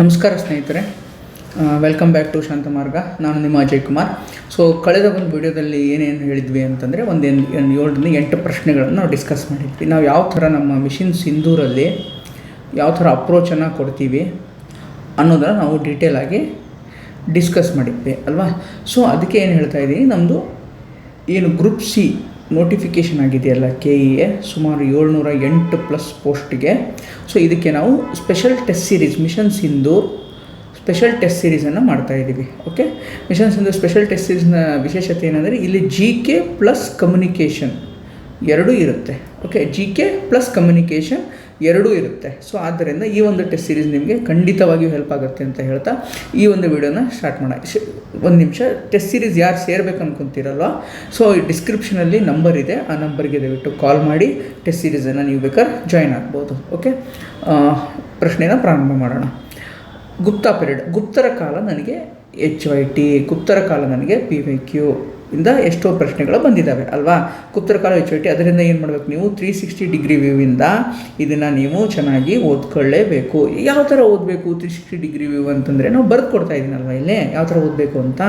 ನಮಸ್ಕಾರ ಸ್ನೇಹಿತರೆ. Welcome back to ಶಾಂತ ಮಾರ್ಗ. ನಾನು ನಿಮ್ಮ ಅಜಯ್ ಕುಮಾರ್. ಸೊ ಕಳೆದ ಒಂದು ವಿಡಿಯೋದಲ್ಲಿ ಏನೇನು ಹೇಳಿದ್ವಿ ಅಂತಂದರೆ ಒಂದು ಏಳರಿಂದ ಎಂಟು ಪ್ರಶ್ನೆಗಳನ್ನು ನಾವು ಡಿಸ್ಕಸ್ ಮಾಡಿದ್ವಿ. ನಾವು ಯಾವ ಥರ ನಮ್ಮ ಮಿಷಿನ್ ಸಿಂಧೂರಲ್ಲಿ ಯಾವ ಥರ ಅಪ್ರೋಚನ್ನು ಕೊಡ್ತೀವಿ ಅನ್ನೋದನ್ನು ನಾವು ಡೀಟೇಲಾಗಿ ಡಿಸ್ಕಸ್ ಮಾಡಿದ್ವಿ, ಅಲ್ವಾ? ಸೊ ಅದಕ್ಕೆ ಏನು ಹೇಳ್ತಾ ಇದ್ದೀನಿ ನಮ್ಮದು ಏನು ಗ್ರೂಪ್ ಸಿ ನೋಟಿಫಿಕೇಷನ್ ಆಗಿದೆಯಲ್ಲ ಕೆ ಇ ಎ ಸುಮಾರು ಏಳ್ನೂರ ಎಂಟು ಪ್ಲಸ್ ಪೋಸ್ಟ್ಗೆ ಸೊ ಇದಕ್ಕೆ ನಾವು special test series mission Sindhu special test ಸೀರೀಸನ್ನು ಮಾಡ್ತಾ ಇದ್ದೀವಿ okay mission Sindhu special test ಸೀರೀಸ್ನ ವಿಶೇಷತೆ ಏನಂದರೆ, ಇಲ್ಲಿ ಜಿ ಕೆ ಪ್ಲಸ್ ಕಮ್ಯುನಿಕೇಷನ್ ಎರಡೂ ಇರುತ್ತೆ okay G K plus communication ಎರಡೂ ಇರುತ್ತೆ. ಸೊ ಆದ್ದರಿಂದ ಈ ಒಂದು ಟೆಸ್ಟ್ ಸೀರೀಸ್ ನಿಮಗೆ ಖಂಡಿತವಾಗಿಯೂ ಹೆಲ್ಪ್ ಆಗುತ್ತೆ ಅಂತ ಹೇಳ್ತಾ ಈ ಒಂದು ವಿಡಿಯೋನ ಸ್ಟಾರ್ಟ್ ಮಾಡೋಣ. ಒಂದು ನಿಮಿಷ. ಟೆಸ್ಟ್ ಸೀರೀಸ್ ಯಾರು ಸೇರ್ಬೇಕು ಅನ್ಕೊಂತೀರಲ್ವ? ಸೊ ಈ ಡಿಸ್ಕ್ರಿಪ್ಷನಲ್ಲಿ ನಂಬರ್ ಇದೆ. ಆ ನಂಬರ್ಗೆ ದಯವಿಟ್ಟು ಕಾಲ್ ಮಾಡಿ. ಟೆಸ್ಟ್ ಸೀರೀಸನ್ನು ನೀವು ಬೇಕಾದ್ರೆ ಜಾಯ್ನ್ ಆಗ್ಬೋದು. ಓಕೆ ಪ್ರಶ್ನೆನ ಪ್ರಾರಂಭ ಮಾಡೋಣ. ಗುಪ್ತಾ ಪೀರಿಯಡ್ ಗುಪ್ತರ ಕಾಲ ನನಗೆ ಎಚ್ ವೈ ಟಿ ಗುಪ್ತರ ಕಾಲ ನನಗೆ ಪಿ ವೈ ಕ್ಯೂ ಇಂದ ಎಷ್ಟೋ ಪ್ರಶ್ನೆಗಳು ಬಂದಿದ್ದಾವೆ ಅಲ್ವಾ? ಗುಪ್ತರ ಕಾಲ ಎಚ್ ಅದರಿಂದ ಏನು ಮಾಡಬೇಕು ನೀವು? ತ್ರೀ ಸಿಕ್ಸ್ಟಿ ಡಿಗ್ರಿ ವ್ಯೂವಿಂದ ಇದನ್ನು ನೀವು ಚೆನ್ನಾಗಿ ಓದ್ಕೊಳ್ಳೇಬೇಕು. ಯಾವ ಥರ ಓದಬೇಕು ತ್ರೀ ಸಿಕ್ಸ್ಟಿ ಡಿಗ್ರಿ ವ್ಯೂ ಅಂತಂದರೆ? ನಾವು ಬರೆದು ಕೊಡ್ತಾ ಇದ್ದೀನಲ್ವ ಇಲ್ಲೇ? ಯಾವ ಥರ ಓದಬೇಕು ಅಂತ?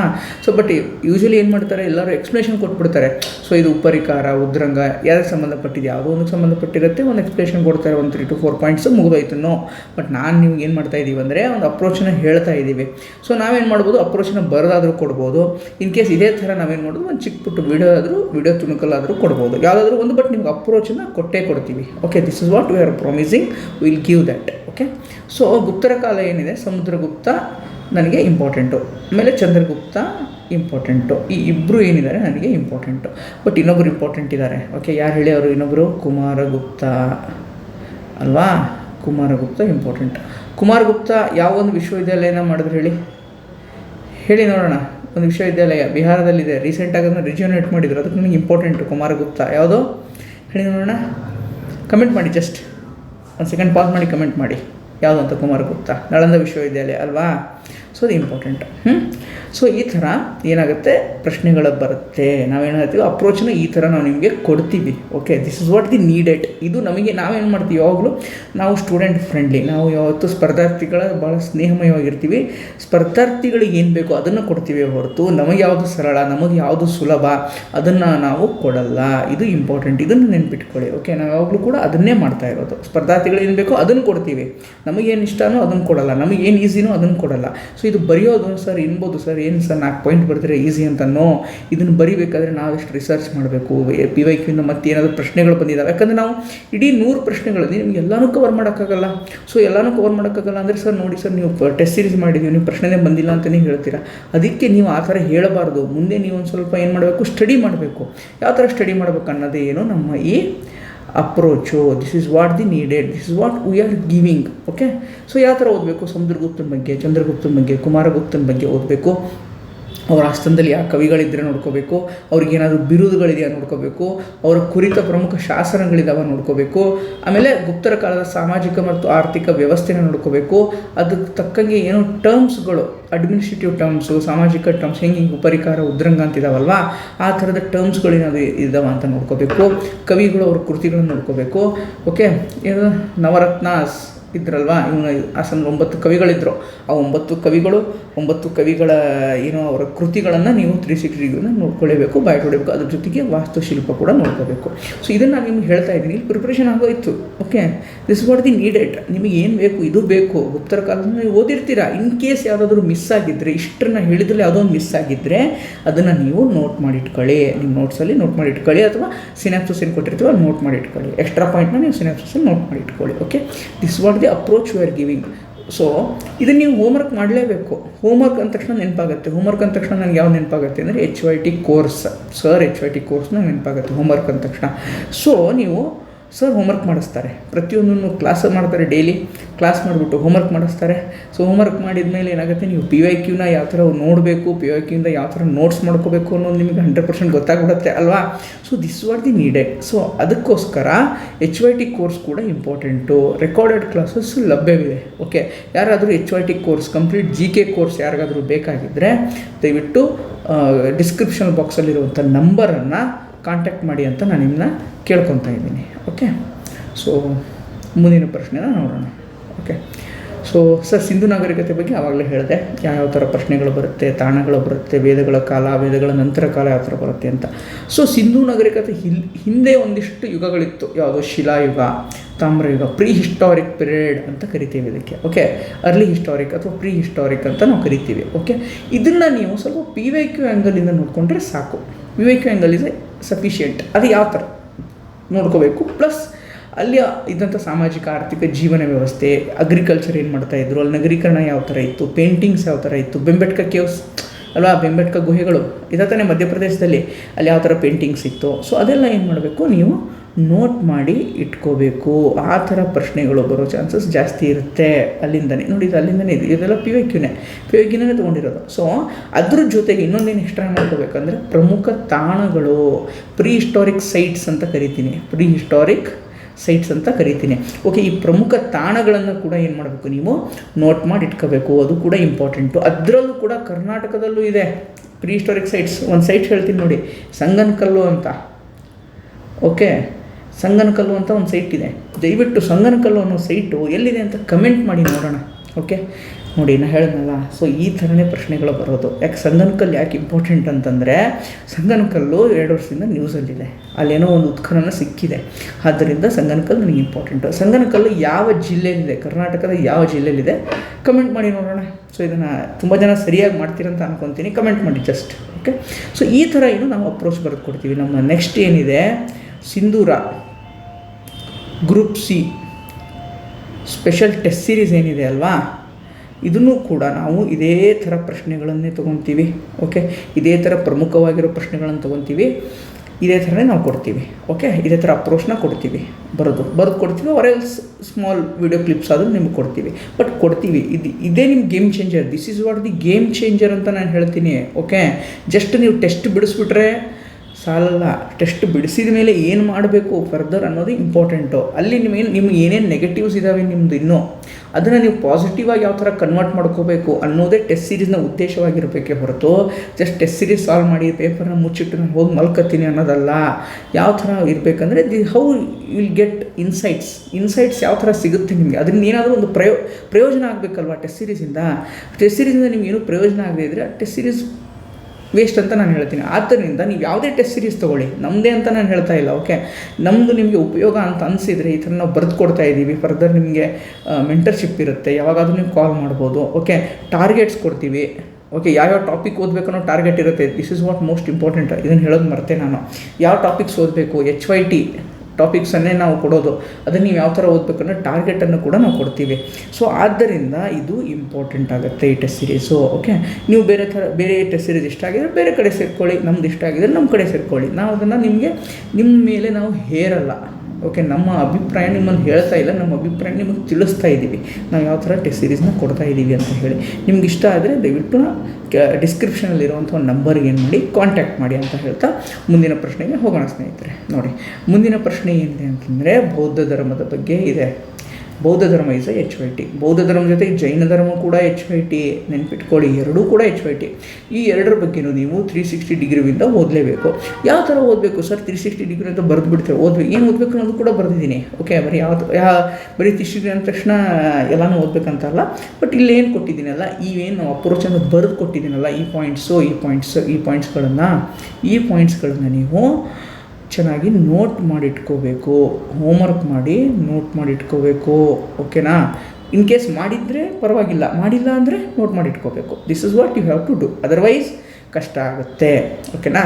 ಸೊ ಬಟ್ ಯೂಶ್ವಲಿ ಏನು ಮಾಡ್ತಾರೆ? ಎಲ್ಲರೂ ಎಕ್ಸ್ಪ್ಲೇಷನ್ ಕೊಟ್ಬಿಡ್ತಾರೆ. ಸೊ ಇದು ಉಪರಿಕಾರ, ಉದ್ರಂಗ, ಯಾರಿಗೆ ಸಂಬಂಧಪಟ್ಟಿದೆ ಯಾವುದೋ ಒಂದಕ್ಕೆ ಸಂಬಂಧಪಟ್ಟಿರುತ್ತೆ, ಒಂದು ಎಕ್ಸ್ಪ್ಲೇಷನ್ ಕೊಡ್ತಾರೆ, ಒಂದು ತ್ರೀ ಟು ಫೋರ್ ಪಾಯಿಂಟ್ಸು ಮುಗಿದೋಯ್ತು ನೋ ಬಟ್ ನಾನು ನಿಮ್ಗೆ ಏನು ಮಾಡ್ತಾ ಇದ್ದೀವಿ ಅಂದರೆ, ಒಂದು ಅಪ್ರೋಚನ್ನ ಹೇಳ್ತಾ ಇದ್ದೀವಿ ಸೊ ನಾವೇನು ಮಾಡ್ಬೋದು? ಅಪ್ರೋಚನ್ನ ಬರೋದಾದರೂ ಕೊಡ್ಬೋದು. ಇನ್ ಕೇಸ್ ಇದೇ ಥರ ನಾವೇನು ಮಾಡೋದು ಒಂದು ಚಿಕ್ಕ ಪುಟ್ಟ ವಿಡಿಯೋ ಆದರೂ ವಿಡಿಯೋ ತುಣುಕಲ್ಲಾದರೂ ಕೊಡ್ಬೋದು. ಯಾವುದಾದ್ರೂ ಒಂದು ಬಟ್ ನಿಮ್ಗೆ ಅಪ್ರೋಚನ್ನ ಕೊಟ್ಟೇ ಕೊಡ್ತೀವಿ. Okay this is what we are promising will give that okay so ಗುಪ್ತರ ಕಾಲ ಏನಿದೆ? ಸಮುದ್ರಗುಪ್ತ ನನಗೆ ಇಂಪಾರ್ಟೆಂಟು ಆಮೇಲೆ ಚಂದ್ರಗುಪ್ತ ಇಂಪಾರ್ಟೆಂಟು ಈ ಇಬ್ಬರು ಏನಿದ್ದಾರೆ? ನನಗೆ ಇಂಪಾರ್ಟೆಂಟು ಬಟ್ ಇನ್ನೊಬ್ರು ಇಂಪಾರ್ಟೆಂಟ್ ಇದ್ದಾರೆ. ಓಕೆ ಯಾರು ಹೇಳಿ ಅವರು ಇನ್ನೊಬ್ಬರು ಕುಮಾರಗುಪ್ತ. ಅಲ್ವಾ? ಕುಮಾರಗುಪ್ತ ಇಂಪಾರ್ಟೆಂಟ್ ಕುಮಾರಗುಪ್ತ ಯಾವ ಒಂದು ವಿಶ್ವವಿದ್ಯಾಲಯನ ಮಾಡಿದ್ರು ಹೇಳಿ? ಹೇಳಿ ನೋಡೋಣ. ಒಂದು ವಿಶ್ವವಿದ್ಯಾಲಯ ಬಿಹಾರದಲ್ಲಿದೆ. ರೀಸೆಂಟಾಗಿ ಅದನ್ನು ರಿಜ್ಯೂನೇಟ್ ಮಾಡಿದ್ರು. ಅದಕ್ಕೆ ನನಗೆ ಇಂಪಾರ್ಟೆಂಟು ಕುಮಾರಗುಪ್ತ. ಯಾವುದು? ಹೇಳಿ ನೋಡೋಣ. ಕಮೆಂಟ್ ಮಾಡಿ ಜಸ್ಟ್ ಒಂದು ಸೆಕೆಂಡ್ ಪಾಸ್ ಮಾಡಿ ಕಮೆಂಟ್ ಮಾಡಿ. ಯಾವುದು ಅಂತ ಕುಮಾರಗುಪ್ತ? ನಳಂದ ವಿಶ್ವವಿದ್ಯಾಲಯ ಅಲ್ವಾ? ಸೊ ಅದು ಇಂಪಾರ್ಟೆಂಟ್ ಹ್ಞೂ ಸೊ ಈ ಥರ ಏನಾಗುತ್ತೆ? ಪ್ರಶ್ನೆಗಳು ಬರುತ್ತೆ. ನಾವೇನು ಹೇಳ್ತೀವಿ? ಅಪ್ರೋಚನ್ನ ಈ ಥರ ನಾವು ನಿಮಗೆ ಕೊಡ್ತೀವಿ. Okay this is what the needed ಇದು ನಮಗೆ ನಾವೇನು ಮಾಡ್ತೀವಿ? ಯಾವಾಗಲೂ ನಾವು ಸ್ಟೂಡೆಂಟ್ ಫ್ರೆಂಡ್ಲಿ ನಾವು ಯಾವತ್ತೂ ಸ್ಪರ್ಧಾರ್ಥಿಗಳ ಭಾಳ ಸ್ನೇಹಮಯವಾಗಿರ್ತೀವಿ. ಸ್ಪರ್ಧಾರ್ಥಿಗಳಿಗೆ ಏನು ಬೇಕೋ ಅದನ್ನು ಕೊಡ್ತೀವಿ ಹೊರತು ನಮಗೆ ಯಾವುದು ಸರಳ, ನಮಗೆ ಯಾವುದು ಸುಲಭ ಅದನ್ನು ನಾವು ಕೊಡಲ್ಲ. ಇದು ಇಂಪಾರ್ಟೆಂಟ್ ಇದನ್ನು ನೆನ್ಪಿಟ್ಕೊಳ್ಳಿ. ಓಕೆ ನಾವು ಯಾವಾಗಲೂ ಕೂಡ ಅದನ್ನೇ ಮಾಡ್ತಾ ಇರೋದು. ಸ್ಪರ್ಧಾರ್ಥಿಗಳು ಏನು ಬೇಕೋ ಅದನ್ನು ಕೊಡ್ತೀವಿ. ನಮಗೇನು ಇಷ್ಟನೋ ಅದನ್ನು ಕೊಡಲ್ಲ. ನಮಗೇನು ಈಸಿನೋ ಅದನ್ನು ಕೊಡಲ್ಲ. ಸೊ ಇದು ಬರೆಯೋದು ಸರ್ ಇನ್ಬೋದು ಸರ್ ಏನು ಸರ್ ನಾಲ್ಕು ಪಾಯಿಂಟ್ ಬರೆದ್ರೆ ಈಸಿ ಅಂತನೋ ಇದನ್ನು ಬರಿಬೇಕಾದ್ರೆ ನಾವು ಎಷ್ಟು ರಿಸರ್ಚ್ ಮಾಡಬೇಕು. ಪಿ ವೈ ಕ್ಯೂನ ಮತ್ತೆ ಏನಾದರೂ ಪ್ರಶ್ನೆಗಳು ಬಂದಿದ್ದಾವೆ ಯಾಕಂದರೆ ನಾವು ಇಡೀ ನೂರು ಪ್ರಶ್ನೆಗಳಲ್ಲಿ ನಿಮ್ಗೆ ಎಲ್ಲನೂ ಕವರ್ ಮಾಡೋಕ್ಕಾಗಲ್ಲ. ಸೊ ಎಲ್ಲನೂ ಕವರ್ ಮಾಡೋಕ್ಕಾಗಲ್ಲ ಅಂದರೆ ಸರ್ ನೋಡಿ ಸರ್ ನೀವು ಟೆಸ್ಟ್ ಸೀರೀಸ್ ಮಾಡಿದ್ದೀವಿ ನೀವು ಪ್ರಶ್ನೆನೇ ಬಂದಿಲ್ಲ ಅಂತಲೇ ಹೇಳ್ತೀರಾ? ಅದಕ್ಕೆ ನೀವು ಆ ಥರ ಹೇಳಬಾರ್ದು. ಮುಂದೆ ನೀವು ಒಂದು ಸ್ವಲ್ಪ ಏನು ಮಾಡಬೇಕು? ಸ್ಟಡಿ ಮಾಡಬೇಕು. ಯಾವ ಥರ ಸ್ಟಡಿ ಮಾಡಬೇಕು ಅನ್ನೋದೇ ಏನು ನಮ್ಮ ಈ approach this is what the needed this is what we are giving okay so ಯಾವ ಥರ ಓದಬೇಕು? ಸಮುದ್ರಗುಪ್ತನ ಬಗ್ಗೆ ಚಂದ್ರಗುಪ್ತನ ಬಗ್ಗೆ ಕುಮಾರಗುಪ್ತನ ಬಗ್ಗೆ ಓದಬೇಕು. ಅವರ ಆಸ್ಥಾನದಲ್ಲಿ ಯಾವ ಕವಿಗಳಿದ್ದರೆ ನೋಡ್ಕೋಬೇಕು ಅವ್ರಿಗೇನಾದರೂ ಬಿರುದುಗಳಿದೆಯಾ ನೋಡ್ಕೋಬೇಕು, ಅವರ ಕುರಿತ ಪ್ರಮುಖ ಶಾಸನಗಳಿದಾವ ನೋಡ್ಕೋಬೇಕು, ಆಮೇಲೆ ಗುಪ್ತರ ಕಾಲದ ಸಾಮಾಜಿಕ ಮತ್ತು ಆರ್ಥಿಕ ವ್ಯವಸ್ಥೆನ ನೋಡ್ಕೋಬೇಕು, ಅದಕ್ಕೆ ತಕ್ಕಂಗೆ ಏನೋ ಟರ್ಮ್ಸ್ಗಳು, ಅಡ್ಮಿನಿಸ್ಟ್ರೇಟಿವ್ ಟರ್ಮ್ಸು, ಸಾಮಾಜಿಕ ಟರ್ಮ್ಸ್, ಹೆಂಗೆ ಹಿಂಗೆ ಉಪರಿಕಾರ, ಉದ್ರಂಗ ಅಂತಿದಾವಲ್ವಾ ಆ ಥರದ ಟರ್ಮ್ಸ್ಗಳು ಇದ್ದಾವ ಅಂತ ನೋಡ್ಕೋಬೇಕು, ಕವಿಗಳು ಅವ್ರ ಕೃತಿಗಳನ್ನ ನೋಡ್ಕೋಬೇಕು, ಓಕೆ ಏನು ನವರತ್ನಾಸ್ ಇದ್ರಲ್ವಾ? ಇವನು ಹಾಸನ ಒಂಬತ್ತು ಕವಿಗಳಿದ್ದರು ಆ ಒಂಬತ್ತು ಕವಿಗಳು, ಒಂಬತ್ತು ಕವಿಗಳ ಏನು ಅವರ ಕೃತಿಗಳನ್ನು ನೀವು ತ್ರೀ ಸಿಕ್ಸ್ಟಿ ನೋಡ್ಕೊಳ್ಳೇಬೇಕು ಬಾಯ್ ಹೊಡಬೇಕು. ಅದ್ರ ಜೊತೆಗೆ ವಾಸ್ತುಶಿಲ್ಪ ಕೂಡ ನೋಡ್ಕೋಬೇಕು ಸೊ ಇದನ್ನು ನಾನು ನಿಮ್ಗೆ ಹೇಳ್ತಾ ಇದ್ದೀನಿ. ಇಲ್ಲಿ ಪ್ರಿಪ್ರೇಷನ್ ಆಗೋಯ್ತು. Okay this what the needed ನಿಮಗೆ ಏನು ಬೇಕು, ಇದು ಬೇಕು. ಉತ್ತರ ಕಾಲದಲ್ಲಿ ನೀವು ಓದಿರ್ತೀರಾ? ಇನ್ ಕೇಸ್ ಯಾವುದಾದ್ರೂ ಮಿಸ್ ಆಗಿದ್ದರೆ ಇಷ್ಟನ್ನು ಹೇಳಿದ್ರಲ್ಲಿ ಯಾವುದೋ ಮಿಸ್ ಆಗಿದ್ದರೆ ಅದನ್ನು ನೀವು ನೋಟ್ ಮಾಡಿ ಇಟ್ಕೊಳ್ಳಿ ನಿಮ್ಮ ನೋಟ್ಸಲ್ಲಿ ನೋಟ್ ಮಾಡಿಟ್ಕೊಳ್ಳಿ. ಅಥವಾ ಸಿನಾಪ್ಸಸ್ ಏನು ಕೊಟ್ಟಿರ್ತೀವೋ ನೋಟ್ ಮಾಡಿಟ್ಕೊಳ್ಳಿ. ಎಕ್ಸ್ಟ್ರಾ ಪಾಯಿಂಟ್ನ ನೀವು ಸಿನಾಪ್ಸಸ್ ನೋಟ್ ಮಾಡಿ ಇಟ್ಕೊಳ್ಳಿ okay this what the approach we are giving so ಇದನ್ನು ನೀವು ಹೋಮ್ವರ್ಕ್ ಮಾಡಲೇಬೇಕು. ಹೋಮ್ವರ್ಕ್ ಅಂದ ತಕ್ಷಣ ನೆನಪಾಗುತ್ತೆ. ಹೋಮ್ವರ್ಕ್ ಅಂದ ತಕ್ಷಣ ನನಗೆ ಯಾವ ನೆನಪಾಗುತ್ತೆ ಅಂದರೆ H Y T course sir H Y T ಕೋರ್ಸ್ನ ನೆನಪಾಗುತ್ತೆ ಹೋಮ್ವರ್ಕ್ ಅಂದ ತಕ್ಷಣ. ಸೊ ನೀವು ಸರ್ ಹೋಮ್ವರ್ಕ್ ಮಾಡಿಸ್ತಾರೆ. ಪ್ರತಿಯೊಂದನ್ನು ಕ್ಲಾಸ್ ಮಾಡ್ತಾರೆ ಡೈಲಿ ಕ್ಲಾಸ್ ಮಾಡಿಬಿಟ್ಟು ಹೋಮ್ವರ್ಕ್ ಮಾಡಿಸ್ತಾರೆ. ಸೊ ಹೋಮ್ವರ್ಕ್ ಮಾಡಿದ ಮೇಲೆ ಏನಾಗುತ್ತೆ? ನೀವು ಪಿ ವೈ ಕ್ಯೂನ ಯಾವ ಥರ ನೋಡಬೇಕು ಪಿ ವೈ ಕ್ಯೂಯಿಂದ ಯಾವ ಥರ ನೋಟ್ಸ್ ಮಾಡ್ಕೋಬೇಕು ಅನ್ನೋದು ನಿಮಗೆ ಹಂಡ್ರೆಡ್ ಪರ್ಸೆಂಟ್ ಗೊತ್ತಾಗ್ಬಿಡುತ್ತೆ ಅಲ್ವಾ? So this what the needed so ಅದಕ್ಕೋಸ್ಕರ ಎಚ್ ವೈ ಟಿ ಕೋರ್ಸ್ ಕೂಡ ಇಂಪಾರ್ಟೆಂಟು ರೆಕಾರ್ಡೆಡ್ ಕ್ಲಾಸಸ್ ಲಭ್ಯವಿದೆ. ಓಕೆ ಯಾರಾದರೂ H Y T course complete G K course ಯಾರಿಗಾದರೂ ಬೇಕಾಗಿದ್ದರೆ ದಯವಿಟ್ಟು ಡಿಸ್ಕ್ರಿಪ್ಷನ್ ಬಾಕ್ಸಲ್ಲಿರುವಂಥ ನಂಬರನ್ನು ಕಾಂಟ್ಯಾಕ್ಟ್ ಮಾಡಿ ಅಂತ ನಾನು ನಿಮ್ಮನ್ನ ಕೇಳ್ಕೊತಾ ಇದ್ದೀನಿ ಓಕೆ ಸೊ ಮುಂದಿನ ಪ್ರಶ್ನೆನ ನೋಡೋಣ ಓಕೆ ಸೊ ಸರ್ ಸಿಂಧು ನಾಗರಿಕತೆ ಬಗ್ಗೆ ಆವಾಗಲೇ ಹೇಳಿದೆ. ಯಾವ್ಯಾವ ಥರ ಪ್ರಶ್ನೆಗಳು ಬರುತ್ತೆ, ತಾಣಗಳು ಬರುತ್ತೆ, ವೇದಗಳ ಕಾಲ, ವೇದಗಳ ನಂತರ ಕಾಲ ಯಾವ ಥರ ಬರುತ್ತೆ ಅಂತ. ಸೊ ಸಿಂಧು ನಾಗರಿಕತೆ ಹಿಲ್, ಹಿಂದೆ ಒಂದಿಷ್ಟು ಯುಗಗಳಿತ್ತು. ಯಾವುದು ಶಿಲಾಯುಗ, ತಾಮ್ರಯುಗ ಪ್ರೀ ಹಿಸ್ಟಾರಿಕ್ ಪಿರಿಯಡ್ ಅಂತ ಕರಿತೀವಿ ಇದಕ್ಕೆ ಓಕೆ ಅರ್ಲಿ ಹಿಸ್ಟಾರಿಕ್ ಅಥವಾ ಪ್ರೀ ಹಿಸ್ಟಾರಿಕ್ ಅಂತ ನಾವು ಕರಿತೀವಿ ಓಕೆ ಇದನ್ನು ನೀವು ಸ್ವಲ್ಪ ಪಿ ವೈ ಕ್ಯೂ ಆ್ಯಂಗಲಿಂದ ನೋಡಿಕೊಂಡ್ರೆ ಸಾಕು. ಪಿ ಇಸ್ ಎ ಸಫಿಷಿಯೆಂಟ್ ಅದು ಯಾವ ಥರ? ನೋಡ್ಕೋಬೇಕು. ಪ್ಲಸ್ ಅಲ್ಲಿ ಇದ್ದಂಥ ಸಾಮಾಜಿಕ, ಆರ್ಥಿಕ ಜೀವನ ವ್ಯವಸ್ಥೆ ಅಗ್ರಿಕಲ್ಚರ್ ಏನು ಮಾಡ್ತಾಯಿದ್ರು ಅಲ್ಲಿ ನಗರೀಕರಣ ಯಾವ ಥರ ಇತ್ತು ಪೇಂಟಿಂಗ್ಸ್ ಯಾವ ಥರ ಇತ್ತು ಬೆಂಬೆಟ್ಕ ಕೇವ್ಸ್ ಅಲ್ವಾ, ಬೆಂಬೆಟ್ಕ ಗುಹೆಗಳು. ಇದೇ ತಾನೇ ಮಧ್ಯಪ್ರದೇಶದಲ್ಲಿ ಅಲ್ಲಿ ಯಾವ ಥರ ಪೇಂಟಿಂಗ್ಸ್ ಇತ್ತು ಸೊ ಅದೆಲ್ಲ ಏನು ಮಾಡಬೇಕು, ನೀವು ನೋಟ್ ಮಾಡಿ ಇಟ್ಕೋಬೇಕು. ಆ ಥರ ಪ್ರಶ್ನೆಗಳು ಬರೋ ಚಾನ್ಸಸ್ ಜಾಸ್ತಿ ಇರುತ್ತೆ ಅಲ್ಲಿಂದನೇ. ನೋಡಿ, ಇದು ಅಲ್ಲಿಂದನೇ ಇದೆ. ಇದೆಲ್ಲ ಪಿ ವೈ ಕ್ಯೂನೇ ಪಿ ವೈ ಕ್ಯೂನೇ ತೊಗೊಂಡಿರೋದು. ಸೊ ಅದ್ರ ಜೊತೆಗೆ ಇನ್ನೊಂದೇನು ಎಕ್ಸ್ಟ್ರಾ ಮಾಡ್ಕೋಬೇಕಂದ್ರೆ ಪ್ರಮುಖ ತಾಣಗಳು ಪ್ರೀ ಹಿಸ್ಟಾರಿಕ್ ಸೈಟ್ಸ್ ಅಂತ ಕರಿತೀನಿ. ಪ್ರೀ ಹಿಸ್ಟಾರಿಕ್ ಸೈಟ್ಸ್ ಅಂತ ಕರಿತೀನಿ. ಓಕೆ ಈ ಪ್ರಮುಖ ತಾಣಗಳನ್ನು ಕೂಡ ಏನು ಮಾಡಬೇಕು ನೀವು? ನೋಟ್ ಮಾಡಿ ಇಟ್ಕೋಬೇಕು. ಅದು ಕೂಡ ಇಂಪಾರ್ಟೆಂಟು ಅದರಲ್ಲೂ ಕೂಡ ಕರ್ನಾಟಕದಲ್ಲೂ ಇದೆ. ಪ್ರೀ ಹಿಸ್ಟಾರಿಕ್ ಸೈಟ್ಸ್ ಒಂದು ಸೈಟ್ ಹೇಳ್ತೀನಿ ನೋಡಿ. ಸಂಗನಕಲ್ಲು ಅಂತ. ಓಕೆ ಸಂಗನಕಲ್ಲು ಅಂತ ಒಂದು ಸೈಟ್ ಇದೆ. ದಯವಿಟ್ಟು ಸಂಗನಕಲ್ಲು ಅನ್ನೋ ಸೈಟು ಎಲ್ಲಿದೆ ಅಂತ ಕಮೆಂಟ್ ಮಾಡಿ ನೋಡೋಣ. ಓಕೆ ನೋಡಿ ನಾನು ಹೇಳಿದ್ನಲ್ಲ. ಸೊ ಈ ಥರನೇ ಪ್ರಶ್ನೆಗಳು ಬರೋದು. ಯಾಕೆ ಸಂಗನಕಲ್ಲು ಯಾಕೆ ಇಂಪಾರ್ಟೆಂಟ್ ಅಂತಂದರೆ ಸಂಗನಕಲ್ಲು ಎರಡು ವರ್ಷದಿಂದ ನ್ಯೂಸಲ್ಲಿದೆ ಅಲ್ಲೇನೋ ಒಂದು ಉತ್ಖನನ ಸಿಕ್ಕಿದೆ. ಆದ್ದರಿಂದ ಸಂಗನಕಲ್ಲು ನನಗೆ ಇಂಪಾರ್ಟೆಂಟು ಸಂಗನಕಲ್ಲು ಯಾವ ಜಿಲ್ಲೆಯಲ್ಲಿದೆ? ಕರ್ನಾಟಕದ ಯಾವ ಜಿಲ್ಲೆಯಲ್ಲಿದೆ? ಕಮೆಂಟ್ ಮಾಡಿ ನೋಡೋಣ. ಸೊ ಇದನ್ನು ತುಂಬ ಜನ ಸರಿಯಾಗಿ ಮಾಡ್ತೀರಂತ ಅನ್ಕೊತೀನಿ. ಕಮೆಂಟ್ ಮಾಡಿ ಜಸ್ಟ್ ಓಕೆ ಸೊ ಈ ಥರ ಏನು ನಾವು ಅಪ್ರೋಚ್ ಬರೆದು ಕೊಡ್ತೀವಿ. ನಮ್ಮ ನೆಕ್ಸ್ಟ್ ಏನಿದೆ? Sindhura group C special test series ಏನಿದೆ ಅಲ್ವಾ? ಇದನ್ನು ಕೂಡ ನಾವು ಇದೇ ಥರ ಪ್ರಶ್ನೆಗಳನ್ನೇ ತೊಗೊತೀವಿ ಓಕೆ ಇದೇ ಥರ ಪ್ರಮುಖವಾಗಿರೋ ಪ್ರಶ್ನೆಗಳನ್ನು ತೊಗೊತೀವಿ, ಇದೇ ಥರನೇ ನಾವು ಕೊಡ್ತೀವಿ ಓಕೆ ಇದೇ ಥರ ಅಪ್ರೋಚ್ನ ಕೊಡ್ತೀವಿ, ಬರೋದು. ಬರೆದು ಕೊಡ್ತೀವಿ ಅವರೇ ಸ್ಮಾಲ್ ವಿಡಿಯೋ ಕ್ಲಿಪ್ಸ್ ಆದರೂ ನಿಮ್ಗೆ ಕೊಡ್ತೀವಿ. ಬಟ್ ಕೊಡ್ತೀವಿ. ಇದು, ಇದೇ ನಿಮ್ಮ game changer this is what the game changer ಅಂತ ನಾನು ಹೇಳ್ತೀನಿ ಓಕೆ ಜಸ್ಟ್ ನೀವು ಟೆಸ್ಟ್ ಬಿಡಿಸ್ಬಿಟ್ರೆ ಸಾಲಲ್ಲ ಟೆಸ್ಟ್ ಬಿಡಿಸಿದ ಮೇಲೆ ಏನು ಮಾಡಬೇಕು ಫರ್ದರ್ ಅನ್ನೋದು ಇಂಪಾರ್ಟೆಂಟು ಅಲ್ಲಿ ನಿಮಗೆ ನಿಮ್ಗೆ ಏನೇನು ನೆಗೆಟಿವ್ಸ್ ಇದ್ದಾವೆ ನಿಮ್ಮದು ಇನ್ನೂ? ಅದನ್ನು ನೀವು ಪಾಸಿಟಿವ್ ಆಗಿ ಯಾವ ಥರ ಕನ್ವರ್ಟ್ ಮಾಡ್ಕೋಬೇಕು ಅನ್ನೋದೇ ಟೆಸ್ಟ್ ಸೀರೀಸ್ನ ಉದ್ದೇಶವಾಗಿರಬೇಕೇ ಹೊರತು ಜಸ್ಟ್ ಟೆಸ್ಟ್ ಸೀರೀಸ್ ಸಾಲ್ವ್ ಮಾಡಿ ಪೇಪರ್ನ ಮುಚ್ಚಿಟ್ಟು ನಾನು ಹೋಗಿ ಮಲ್ಕೋತೀನಿ ಅನ್ನೋದಲ್ಲ. ಯಾವ ಥರ ಇರಬೇಕಂದ್ರೆ the how will get insights insights ಯಾವ ಥರ ಸಿಗುತ್ತೆ ನಿಮಗೆ? ಅದರಿಂದ ಏನಾದರೂ ಒಂದು ಪ್ರಯೋ ಪ್ರಯೋಜನ ಆಗಬೇಕಲ್ವಾ ಟೆಸ್ಟ್ ಸೀರೀಸಿಂದ ಟೆಸ್ಟ್ ಸೀರೀಸಿಂದ ನಿಮ್ಗೆ ಏನು ಪ್ರಯೋಜನ ಆಗದೇ ಇದ್ದರೆ ಟೆಸ್ಟ್ ಸೀರೀಸ್ ವೇಸ್ಟ್ ಅಂತ ನಾನು ಹೇಳ್ತೀನಿ. ಆದ್ದರಿಂದ ನೀವು ಯಾವುದೇ ಟೆಸ್ಟ್ ಸೀರೀಸ್ ತೊಗೊಳ್ಳಿ. ನಮ್ಮದೇ ಅಂತ ನಾನು ಹೇಳ್ತಾ ಇಲ್ಲ ಓಕೆ ನಮ್ಮದು ನಿಮಗೆ ಉಪಯೋಗ ಅಂತ ಅನಿಸಿದರೆ ಈ ಥರ ನಾವು ಬರೆದು ಕೊಡ್ತಾ ಇದ್ದೀವಿ ಫರ್ದರ್ ನಿಮಗೆ ಮೆಂಟರ್ಶಿಪ್ ಇರುತ್ತೆ. ಯಾವಾಗಾದರೂ ನೀವು ಕಾಲ್ ಮಾಡ್ಬೋದು ಓಕೆ ಟಾರ್ಗೆಟ್ಸ್ ಕೊಡ್ತೀವಿ ಓಕೆ ಯಾವ್ಯಾವ ಟಾಪಿಕ್ ಓದಬೇಕು ಅನ್ನೋ ಟಾರ್ಗೆಟ್ ಇರುತ್ತೆ. This is what most important ಇದನ್ನು ಹೇಳೋದು ಮರ್ತೆ ನಾನು. ಯಾವ ಟಾಪಿಕ್ಸ್ ಓದಬೇಕು? ಎಚ್ ವೈ ಟಿ ಟಾಪಿಕ್ಸನ್ನೇ ನಾವು ಕೊಡೋದು. ಅದನ್ನು ನೀವು ಯಾವ ಥರ ಓದಬೇಕನ್ನೋ ಟಾರ್ಗೆಟನ್ನು ಕೂಡ ನಾವು ಕೊಡ್ತೀವಿ. ಸೊ ಆದ್ದರಿಂದ ಇದು ಇಂಪಾರ್ಟೆಂಟ್ ಆಗುತ್ತೆ ಈ ಟೆಸ್ಟ್ ಸೀರೀಸು ಓಕೆ ನೀವು ಬೇರೆ ಥರ, ಬೇರೆ ಟೆಸ್ಟ್ ಸೀರೀಸ್ ಇಷ್ಟ ಆಗಿದ್ರೆ ಬೇರೆ ಕಡೆ ಸೇರ್ಕೊಳ್ಳಿ. ನಮ್ದು ಇಷ್ಟ ಆಗಿದ್ರೆ ನಮ್ಮ ಕಡೆ ಸೇರ್ಕೊಳ್ಳಿ. ನಾವು ಅದನ್ನು ನಿಮಗೆ ನಿಮ್ಮ ಮೇಲೆ ನಾವು ಹೇರಲ್ಲ. ಓಕೆ ನಮ್ಮ ಅಭಿಪ್ರಾಯ ನಿಮ್ಮನ್ನು ಹೇಳ್ತಾ ಇಲ್ಲ. ನಮ್ಮ ಅಭಿಪ್ರಾಯ ನಿಮಗೆ ತಿಳಿಸ್ತಾ ಇದ್ದೀವಿ ನಾವು ಯಾವ ಥರ ಟೆಸ್ಟ್ ಸೀರೀಸ್ನ ಕೊಡ್ತಾ ಇದ್ದೀವಿ ಅಂತ ಹೇಳಿ. ನಿಮ್ಗೆ ಇಷ್ಟ ಆದರೆ ದಯವಿಟ್ಟು ಡಿಸ್ಕ್ರಿಪ್ಷನಲ್ಲಿರುವಂಥ ಒಂದು ನಂಬರ್ಗೆ ಏನು ಮಾಡಿ ಕಾಂಟ್ಯಾಕ್ಟ್ ಮಾಡಿ ಅಂತ ಹೇಳ್ತಾ ಮುಂದಿನ ಪ್ರಶ್ನೆಗೆ ಹೋಗೋಣ ಸ್ನೇಹಿತರೆ. ನೋಡಿ, ಮುಂದಿನ ಪ್ರಶ್ನೆ ಏನಿದೆ ಅಂತಂದರೆ ಬೌದ್ಧ ಧರ್ಮದ ಬಗ್ಗೆ ಇದೆ. ಬೌದ್ಧ ಧರ್ಮ ಇಸ್ ಎಚ್ ವೈ ಟಿ ಬೌದ್ಧ ಧರ್ಮ ಜೊತೆಗೆ ಜೈನ ಧರ್ಮ ಕೂಡ ಎಚ್ ವೈ ಟಿ ನೆನ್ಪಿಟ್ಕೊಳ್ಳಿ, ಎರಡೂ ಕೂಡ ಎಚ್ ವೈ ಟಿ ಈ ಎರಡರ ಬಗ್ಗೆನೂ ನೀವು ತ್ರೀ ಸಿಕ್ಸ್ಟಿ ಡಿಗ್ರಿಯಿಂದ ಓದಲೇಬೇಕು. ಯಾವ ಥರ ಓದಬೇಕು ಸರ್? ತ್ರೀ ಸಿಕ್ಸ್ಟಿ ಡಿಗ್ರಿ ಅಂತ ಬರೆದು ಬಿಡ್ತೇವೆ ಓದ್ಬೇಕು. ಏನು ಓದಬೇಕು ಅನ್ನೋದು ಕೂಡ ಬರೆದಿದ್ದೀನಿ. ಓಕೆ ಬರೀ ಯಾವ ಯಾ ಬರೀ ತ್ರೀ ಅಂದ ತಕ್ಷಣ ಎಲ್ಲನೂ ಓದಬೇಕಂತಲ್ಲ ಬಟ್ ಇಲ್ಲಿ ಏನು ಕೊಟ್ಟಿದ್ದೀನಲ್ಲ? ಇವೇನು ಅಪ್ರೋಚ್ ಅಪ್ರೋಚನ್ನು ಬರೆದು ಕೊಟ್ಟಿದ್ದೀನಲ್ಲ? ಈ ಪಾಯಿಂಟ್ಸು ಈ ಪಾಯಿಂಟ್ಸು ಈ ಪಾಯಿಂಟ್ಸ್ಗಳನ್ನು ಈ ಪಾಯಿಂಟ್ಸ್ಗಳನ್ನು ನೀವು ಚೆನ್ನಾಗಿ ನೋಟ್ ಮಾಡಿಟ್ಕೋಬೇಕು. ಹೋಮ್ವರ್ಕ್ ಮಾಡಿ ನೋಟ್ ಮಾಡಿಟ್ಕೋಬೇಕು. ಓಕೆನಾ ಇನ್ ಕೇಸ್ ಮಾಡಿದರೆ ಪರವಾಗಿಲ್ಲ. ಮಾಡಿಲ್ಲ ಅಂದರೆ note ಮಾಡಿಟ್ಕೋಬೇಕು. This is what you have to do otherwise ಕಷ್ಟ ಆಗುತ್ತೆ. ಓಕೆನಾ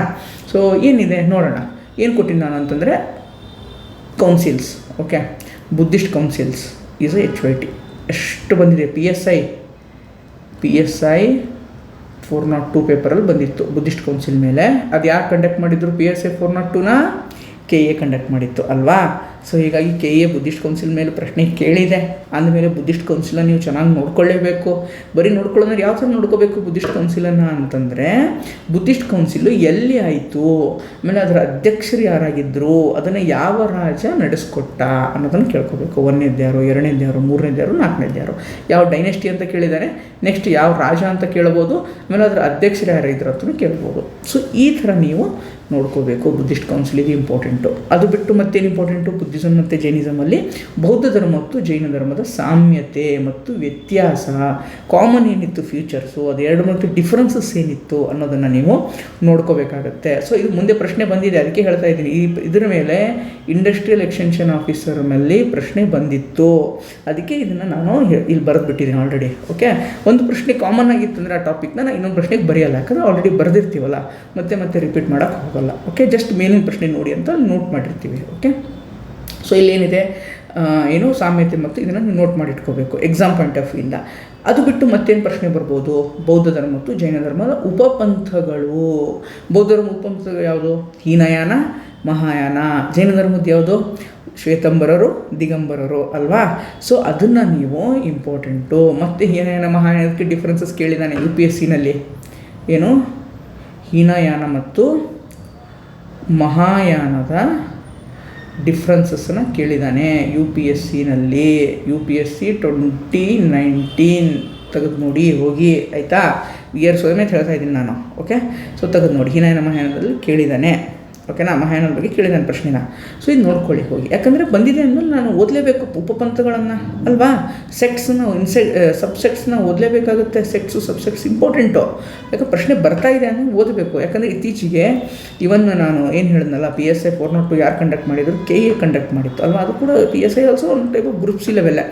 ಸೊ ಏನಿದೆ ನೋಡೋಣ. ಏನು ಕೊಟ್ಟಿನಿ ನಾನು ಅಂತಂದರೆ councils okay Buddhist councils is H Y T ಎಷ್ಟು ಬಂದಿದೆ? P S I P S I four not two ಪೇಪರಲ್ಲಿ ಬಂದಿತ್ತು ಬುದ್ಧಿಸ್ಟ್ ಕೌನ್ಸಿಲ್ ಮೇಲೆ. ಅದು ಯಾರು ಕಂಡಕ್ಟ್ ಮಾಡಿದ್ರು P S A four not ಟೂನ K A conduct ಮಾಡಿತ್ತು, ಅಲ್ವಾ? ಸೊ ಹೀಗಾಗಿ ಕೆ ಎ ಬುದ್ಧಿಸ್ಟ್ ಕೌನ್ಸಿಲ್ ಮೇಲೆ ಪ್ರಶ್ನೆ ಕೇಳಿದೆ. ಅಂದಮೇಲೆ ಬುದ್ಧಿಸ್ಟ್ ಕೌನ್ಸಿಲನ್ನು ನೀವು ಚೆನ್ನಾಗಿ ನೋಡ್ಕೊಳ್ಳೇಬೇಕು. ಬರೀ ನೋಡ್ಕೊಳ್ಳೋದ್ರೆ ಯಾವ ಥರ ನೋಡ್ಕೋಬೇಕು ಬುದ್ಧಿಸ್ಟ್ ಕೌನ್ಸಿಲನ್ನು ಅಂತಂದರೆ, ಬುದ್ಧಿಸ್ಟ್ ಕೌನ್ಸಿಲು ಎಲ್ಲಿ ಆಯಿತು, ಆಮೇಲೆ ಅದರ ಅಧ್ಯಕ್ಷರು ಯಾರಾಗಿದ್ದರು ಅದನ್ನು ಯಾವ ರಾಜ ನಡೆಸ್ಕೊಟ್ಟ ಅನ್ನೋದನ್ನು ಕೇಳ್ಕೋಬೇಕು. ಒಂದನೇದು ಯಾರು, ಎರಡನೇದು ಯಾರು, ಮೂರನೇದು ಯಾರು ಯಾರು. ಯಾವ ಡೈನೆಸ್ಟಿ ಅಂತ ಕೇಳಿದ್ದಾರೆ ನೆಕ್ಸ್ಟ್ ಯಾವ ರಾಜ ಅಂತ ಕೇಳ್ಬೋದು, ಆಮೇಲೆ ಅದರ ಅಧ್ಯಕ್ಷರು ಯಾರಿದ್ರು ಅಂತಲೂ ಕೇಳ್ಬೋದು. ಸೊ ಈ ಥರ ನೀವು ನೋಡ್ಕೋಬೇಕು. ಬುದ್ಧಿಸ್ಟ್ ಕೌನ್ಸಿಲ್ ಇದು ಇಂಪಾರ್ಟೆಂಟು ಅದು ಬಿಟ್ಟು ಮತ್ತೇನು ಇಂಪಾರ್ಟೆಂಟು ಬುದ್ಧಿಸಮ್ ಮತ್ತು ಜೈನಿಸಮಲ್ಲಿ ಬೌದ್ಧ ಧರ್ಮ ಮತ್ತು ಜೈನ ಧರ್ಮದ ಸಾಮ್ಯತೆ ಮತ್ತು ವ್ಯತ್ಯಾಸ. ಕಾಮನ್ ಏನಿತ್ತು ಫ್ಯೂಚರ್ಸು ಅದು ಎರಡು ಮತ್ತು ಡಿಫ್ರೆನ್ಸಸ್ ಏನಿತ್ತು ಅನ್ನೋದನ್ನು ನೀವು ನೋಡ್ಕೋಬೇಕಾಗತ್ತೆ. ಸೊ ಇದು ಮುಂದೆ ಪ್ರಶ್ನೆ ಬಂದಿದೆ. ಅದಕ್ಕೆ ಹೇಳ್ತಾ ಇದ್ದೀನಿ. ಈ ಇದರ ಮೇಲೆ ಇಂಡಸ್ಟ್ರಿಯಲ್ ಎಕ್ಸ್ಟೆನ್ಷನ್ ಆಫೀಸರ್ ಮೇಲೆ ಪ್ರಶ್ನೆ ಬಂದಿತ್ತು. ಅದಕ್ಕೆ ಇದನ್ನು ನಾನು ಇಲ್ಲಿ ಇಲ್ಲಿ ಬರೆದ್ಬಿಟ್ಟಿದ್ದೀನಿ ಆಲ್ರೆಡಿ ಓಕೆ ಒಂದು ಪ್ರಶ್ನೆ ಕಾಮನ್ ಆಗಿತ್ತು ಅಂದರೆ ಆ ಟಾಪಿಕ್ನ ನಾನು ಇನ್ನೊಂದು ಪ್ರಶ್ನೆಗೆ ಬರೆಯಲ್ಲ. ಯಾಕಂದರೆ ಆಲ್ರೆಡಿ ಬರೆದಿರ್ತೀವಲ್ಲ. ಮತ್ತೆ ಮತ್ತೆ ರಿಪೀಟ್ ಮಾಡೋಕ್ಕೆ ಹೋಗಲ್ಲ. ಓಕೆ ಜಸ್ಟ್ ಮೇಲಿನ ಪ್ರಶ್ನೆ ನೋಡಿ ಅಂತ ನೋಟ್ ಮಾಡಿರ್ತೀವಿ. ಓಕೆ ಸೊ ಇಲ್ಲೇನಿದೆ ಏನು ಸಾಮ್ಯತೆ ಮತ್ತು ಇದನ್ನು ನೋಟ್ ಮಾಡಿ ಇಟ್ಕೋಬೇಕು ಎಕ್ಸಾಮ್ ಪಾಯಿಂಟ್ ಆಫ್ ವ್ಯೂಯಿಂದ ಅದು ಬಿಟ್ಟು ಮತ್ತೇನು ಪ್ರಶ್ನೆ ಬರ್ಬೋದು? ಬೌದ್ಧ ಧರ್ಮ ಮತ್ತು ಜೈನ ಧರ್ಮದ ಉಪಪಂಥಗಳು. ಬೌದ್ಧ ಧರ್ಮ, ಉಪಪಂಥಗಳು ಯಾವುದು? ಹೀನಯಾನ, ಮಹಾಯಾನ. ಜೈನ ಧರ್ಮದ ಯಾವುದು? ಶ್ವೇತಂಬರರು, ದಿಗಂಬರರು ಅಲ್ವಾ? ಸೊ ಅದನ್ನು ನೀವು ಇಂಪಾರ್ಟೆಂಟು ಮತ್ತು ಹೀನಯಾನ ಮಹಾಯಾನಕ್ಕೆ ಡಿಫ್ರೆನ್ಸಸ್ ಕೇಳಿದ್ದಾನೆ ಯು ಪಿ ಎಸ್ ಸಿನಲ್ಲಿ ಏನು? ಹೀನಯಾನ ಮತ್ತು ಮಹಾಯಾನದ ಡಿಫ್ರೆನ್ಸಸ್ಸನ್ನು ಕೇಳಿದ್ದಾನೆ U P S ಸಿನಲ್ಲಿ. U P S C twenty nineteen ತೆಗೆದು ನೋಡಿ ಹೋಗಿ, ಆಯಿತಾ? ಇಯರ್ಸ್ ಸಮೇತ ಹೇಳ್ತಾ ಇದ್ದೀನಿ ನಾನು ಓಕೆ ಸೊ ತೆಗೆದು ನೋಡಿ ಹೀನಾಯನ ಮಹಾಯಾನದಲ್ಲಿ ಕೇಳಿದ್ದಾನೆ ಓಕೆನಾ ಮಹಾಯಾನದ ಬಗ್ಗೆ ಕೇಳಿದ್ದಾನೆ ಪ್ರಶ್ನೆನ. ಸೊ ಇದು ನೋಡ್ಕೊಳ್ಳಿ ಹೋಗಿ. ಯಾಕಂದರೆ ಬಂದಿದೆ ಅಂದ್ಮೇಲೆ ನಾನು ಓದಲೇಬೇಕು ಉಪಪಂಥಗಳನ್ನು, ಅಲ್ವಾ? ಸೆಕ್ಸ್ನ ಇನ್ಸೆ ಸಬ್ಸೆಕ್ಟ್ಸ್ನ ಓದಲೇಬೇಕಾಗುತ್ತೆ. ಸೆಕ್ಸು ಸಬ್ಸೆಕ್ಟ್ಸ್ ಇಂಪಾರ್ಟೆಂಟು ಯಾಕೆ ಪ್ರಶ್ನೆ ಬರ್ತಾ ಇದೆ ಅಂದರೆ ಓದಬೇಕು. ಯಾಕಂದರೆ ಇತ್ತೀಚೆಗೆ ಇವನ್ ನಾನು ಏನು ಹೇಳಿದ್ನಲ್ಲ P S I four not two ಯಾರು ಕಂಡಕ್ಟ್ ಮಾಡಿದ್ರು? ಕೆ ಎ ಕಂಡಕ್ಟ್ ಮಾಡಿತ್ತು, ಅಲ್ವಾ? ಅದು ಕೂಡ ಪಿ ಎಸ್ ಐ ಆಲ್ಸೋ ಒಂದು ಟೈಪ್ ಆಫ್ ಗ್ರೂಪ್ಸ್ ಇಲ್ಲವೆಲ್ಲ ಲೆವೆಲ್ಲ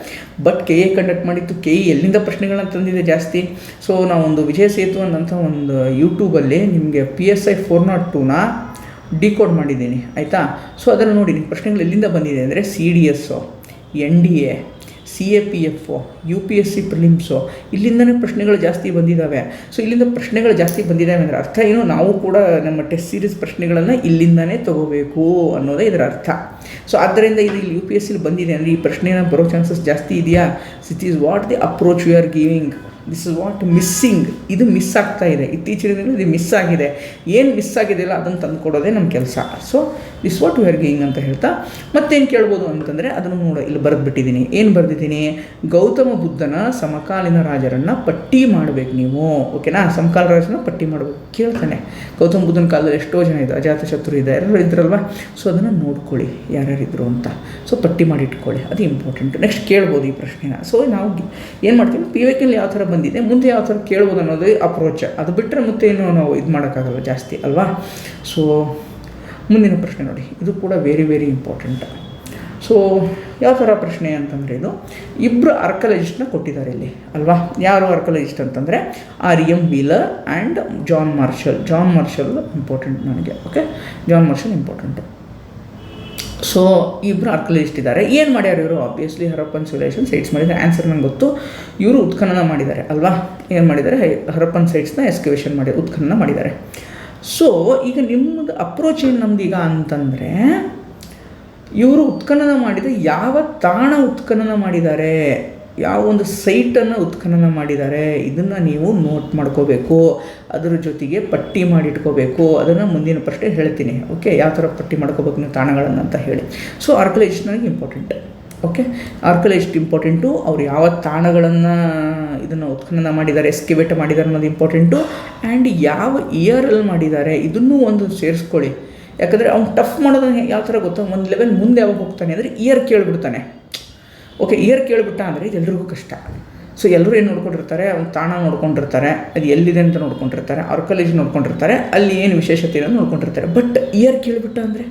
ಬಟ್ ಕೆ ಎ ಕಂಡಕ್ಟ್ ಮಾಡಿತ್ತು. ಕೆ ಇ ಎಲ್ಲಿಂದ ಪ್ರಶ್ನೆಗಳನ್ನ ತಂದಿದೆ ಜಾಸ್ತಿ? ಸೊ ನಾವೊಂದು ವಿಜಯ ಸೇತು ಅನ್ನೋಂಥ ಒಂದು ಯೂಟ್ಯೂಬಲ್ಲಿ ನಿಮಗೆ P S I four not ಟೂನ decode ಮಾಡಿದ್ದೀನಿ, ಆಯಿತಾ? ಸೊ ಅದನ್ನು ನೋಡಿ ಪ್ರಶ್ನೆಗಳು ಎಲ್ಲಿಂದ ಬಂದಿದೆ ಅಂದರೆ C D S N D A C A P F U P S C prelims ಇಲ್ಲಿಂದನೇ ಪ್ರಶ್ನೆಗಳು ಜಾಸ್ತಿ ಬಂದಿದ್ದಾವೆ ಸೊ ಇಲ್ಲಿಂದ ಪ್ರಶ್ನೆಗಳು ಜಾಸ್ತಿ ಬಂದಿದ್ದಾವೆ ಅಂದರೆ ಅರ್ಥ ಏನು? ನಾವು ಕೂಡ ನಮ್ಮ ಟೆಸ್ಟ್ ಸೀರೀಸ್ ಪ್ರಶ್ನೆಗಳನ್ನು ಇಲ್ಲಿಂದನೇ ತಗೋಬೇಕು ಅನ್ನೋದೇ ಇದರ ಅರ್ಥ. ಸೊ ಆದ್ದರಿಂದ ಇದು ಇಲ್ಲಿ ಯು ಪಿ ಎಸ್ ಸಿಲಿ ಬಂದಿದೆ ಅಂದರೆ ಈ ಪ್ರಶ್ನೆನ ಬರೋ ಚಾನ್ಸಸ್ ಜಾಸ್ತಿ ಇದೆಯಾ? ಸಿಟ್ is what the approach you are giving this is what missing ಇದು ಮಿಸ್ ಆಗ್ತಾ ಇದೆ. ಇತ್ತೀಚಿನ ದಿನಗಳಲ್ಲಿ ಇದು ಮಿಸ್ ಆಗಿದೆ. ಏನು ಮಿಸ್ ಆಗಿದೆಯಲ್ಲ ಅದನ್ನು ತಂದುಕೊಡೋದೇ ನಮ್ಮ ಕೆಲಸ. So this what we are giving ಅಂತ ಹೇಳ್ತಾ, ಮತ್ತೇನು ಕೇಳ್ಬೋದು ಅಂತಂದರೆ ಅದನ್ನು ನೋಡ, ಇಲ್ಲಿ ಬರೆದ್ಬಿಟ್ಟಿದ್ದೀನಿ. ಏನು ಬರೆದಿದ್ದೀನಿ? ಗೌತಮ ಬುದ್ಧನ ಸಮಕಾಲೀನ ರಾಜರನ್ನು ಪಟ್ಟಿ ಮಾಡಬೇಕು ನೀವು. ಓಕೆನಾ ಸಮಕಾಲ ರಾಜರನ್ನ ಪಟ್ಟಿ ಮಾಡಬೇಕು. ಕೇಳ್ತಾನೆ. ಗೌತಮ ಬುದ್ಧನ ಕಾಲದಲ್ಲಿ ಎಷ್ಟೋ ಜನ ಇದೆ ಅಜಾತಶತ್ರು ಇದೆ ಎಲ್ಲರೂ ಇದ್ರಲ್ವಾ? ಸೊ ಅದನ್ನು ನೋಡ್ಕೊಳ್ಳಿ, ಯಾರ್ಯಾರಿದ್ರು ಅಂತ. ಸೊ ಪಟ್ಟಿ ಮಾಡಿಟ್ಕೊಳ್ಳಿ ಅದು ಇಂಪಾರ್ಟೆಂಟ್ ನೆಕ್ಸ್ಟ್ ಕೇಳ್ಬೋದು ಈ ಪ್ರಶ್ನೆನ. ಸೊ ನಾವು ಏನು ಮಾಡ್ತೀವಿ? ಪಿ ವಿ ಯಾವ ಥರ ಬಂದಿದೆ. ಮುಂದೆ ಯಾವ ಥರ ಕೇಳ್ಬೋದು ಅನ್ನೋದು ಅಪ್ರೋಚ್ ಅದು ಬಿಟ್ಟರೆ ಮತ್ತೆ ಏನು ನಾವು ಇದು ಮಾಡೋಕ್ಕಾಗಲ್ಲ ಜಾಸ್ತಿ, ಅಲ್ವಾ? ಸೊ ಮುಂದಿನ ಪ್ರಶ್ನೆ ನೋಡಿ. ಇದು ಕೂಡ ವೆರಿ ವೆರಿ ಇಂಪಾರ್ಟೆಂಟ್ ಸೊ ಯಾವ ಥರ ಪ್ರಶ್ನೆ ಅಂತಂದರೆ ಇದು ಇಬ್ಬರು ಆರ್ಕಲಜಿಸ್ಟ್ನ ಕೊಟ್ಟಿದ್ದಾರೆ ಇಲ್ಲಿ, ಅಲ್ವಾ? ಯಾರು ಆರ್ಕಲಜಿಸ್ಟ್ ಅಂತಂದರೆ R M Wheeler and John Marshall John Marshall important ನನಗೆ okay John Marshall important so ಇಬ್ಬರು ಆರ್ಕಲಿಸ್ಟ್ ಇದ್ದಾರೆ ಏನು ಮಾಡ್ಯಾರ ಇವರು? ಆಬ್ವಿಯಸ್ಲಿ ಹರಪ್ಪನ್ ಸಿವಿಲೈಸೇಷನ್ ಸೈಟ್ಸ್ ಮಾಡಿದ್ದಾರೆ ಆನ್ಸರ್ ನಂಗೆ ಗೊತ್ತು. ಇವರು ಉತ್ಖನನ ಮಾಡಿದ್ದಾರೆ, ಅಲ್ವಾ? ಏನು ಮಾಡಿದ್ದಾರೆ? ಹರಪ್ಪನ್ ಸೈಟ್ಸ್ನ ಎಸ್ಕವೇಷನ್ ಮಾಡಿ, ಉತ್ಖನನ ಮಾಡಿದ್ದಾರೆ. ಸೊ ಈಗ ನಿಮ್ಮದು ಅಪ್ರೋಚ್ ಏನು ಈಗ ಅಂತಂದರೆ, ಇವರು ಉತ್ಖನನ ಮಾಡಿದ ಯಾವ ತಾಣ ಉತ್ಖನನ ಮಾಡಿದ್ದಾರೆ? ಯಾವ ಒಂದು ಸೈಟನ್ನು ಉತ್ಖನನ ಮಾಡಿದ್ದಾರೆ, ಇದನ್ನು ನೀವು ನೋಟ್ ಮಾಡ್ಕೋಬೇಕು. ಅದರ ಜೊತೆಗೆ ಪಟ್ಟಿ ಮಾಡಿಟ್ಕೋಬೇಕು. ಅದನ್ನು ಮುಂದಿನ ಪ್ರಶ್ನೆ ಹೇಳ್ತೀನಿ. ಓಕೆ ಯಾವ ಥರ ಪಟ್ಟಿ ಮಾಡ್ಕೋಬೇಕು ನೀವು ತಾಣಗಳನ್ನು ಅಂತ ಹೇಳಿ. ಸೊ ಆರ್ಕಲೈಜೇಷನ್ ನನಗೆ ಇಂಪಾರ್ಟೆಂಟ್ ಓಕೆ ಆರ್ಕಲೈಸ್ಟ್ ಇಂಪಾರ್ಟೆಂಟು ಅವ್ರು ಯಾವ ತಾಣಗಳನ್ನು ಇದನ್ನು ಉತ್ಖನನ ಮಾಡಿದ್ದಾರೆ ಎಸ್ಕಿವೇಟ್ ಮಾಡಿದ್ದಾರೆ ಅನ್ನೋದು ಇಂಪಾರ್ಟೆಂಟು ಆ್ಯಂಡ್ ಯಾವ ಇಯರಲ್ಲಿ ಮಾಡಿದ್ದಾರೆ, ಇದನ್ನೂ ಒಂದು ಸೇರಿಸ್ಕೊಳ್ಳಿ. ಯಾಕಂದರೆ ಅವ್ನು ಟಫ್ ಮಾಡೋದು ಯಾವ ಥರ ಗೊತ್ತಾ ಒಂದು ಲೆವೆಲ್ ಮುಂದೆ ಯಾವಾಗ ಹೋಗ್ತಾನೆ ಅಂದರೆ ಇಯರ್ ಕೇಳಿಬಿಡ್ತಾನೆ. ಓಕೆ, ಇಯರ್ ಕೇಳಿಬಿಟ್ಟ ಅಂದರೆ ಇದೆಲ್ಲರಿಗೂ ಕಷ್ಟ. ಸೊ ಎಲ್ಲರೂ ಏನು ನೋಡ್ಕೊಂಡಿರ್ತಾರೆ ಒಂದು ತಾಣ ನೋಡ್ಕೊಂಡಿರ್ತಾರೆ, ಅದು ಎಲ್ಲಿದೆ ಅಂತ ನೋಡ್ಕೊಂಡಿರ್ತಾರೆ ಅವ್ರ ಕಾಲೇಜ್ ನೋಡ್ಕೊಂಡಿರ್ತಾರೆ, ಅಲ್ಲಿ ಏನು ವಿಶೇಷತೆ ಇರೋದು ನೋಡ್ಕೊಂಡಿರ್ತಾರೆ. ಬಟ್ ಇಯರ್ ಕೇಳಿಬಿಟ್ಟ ಅಂದರೆ?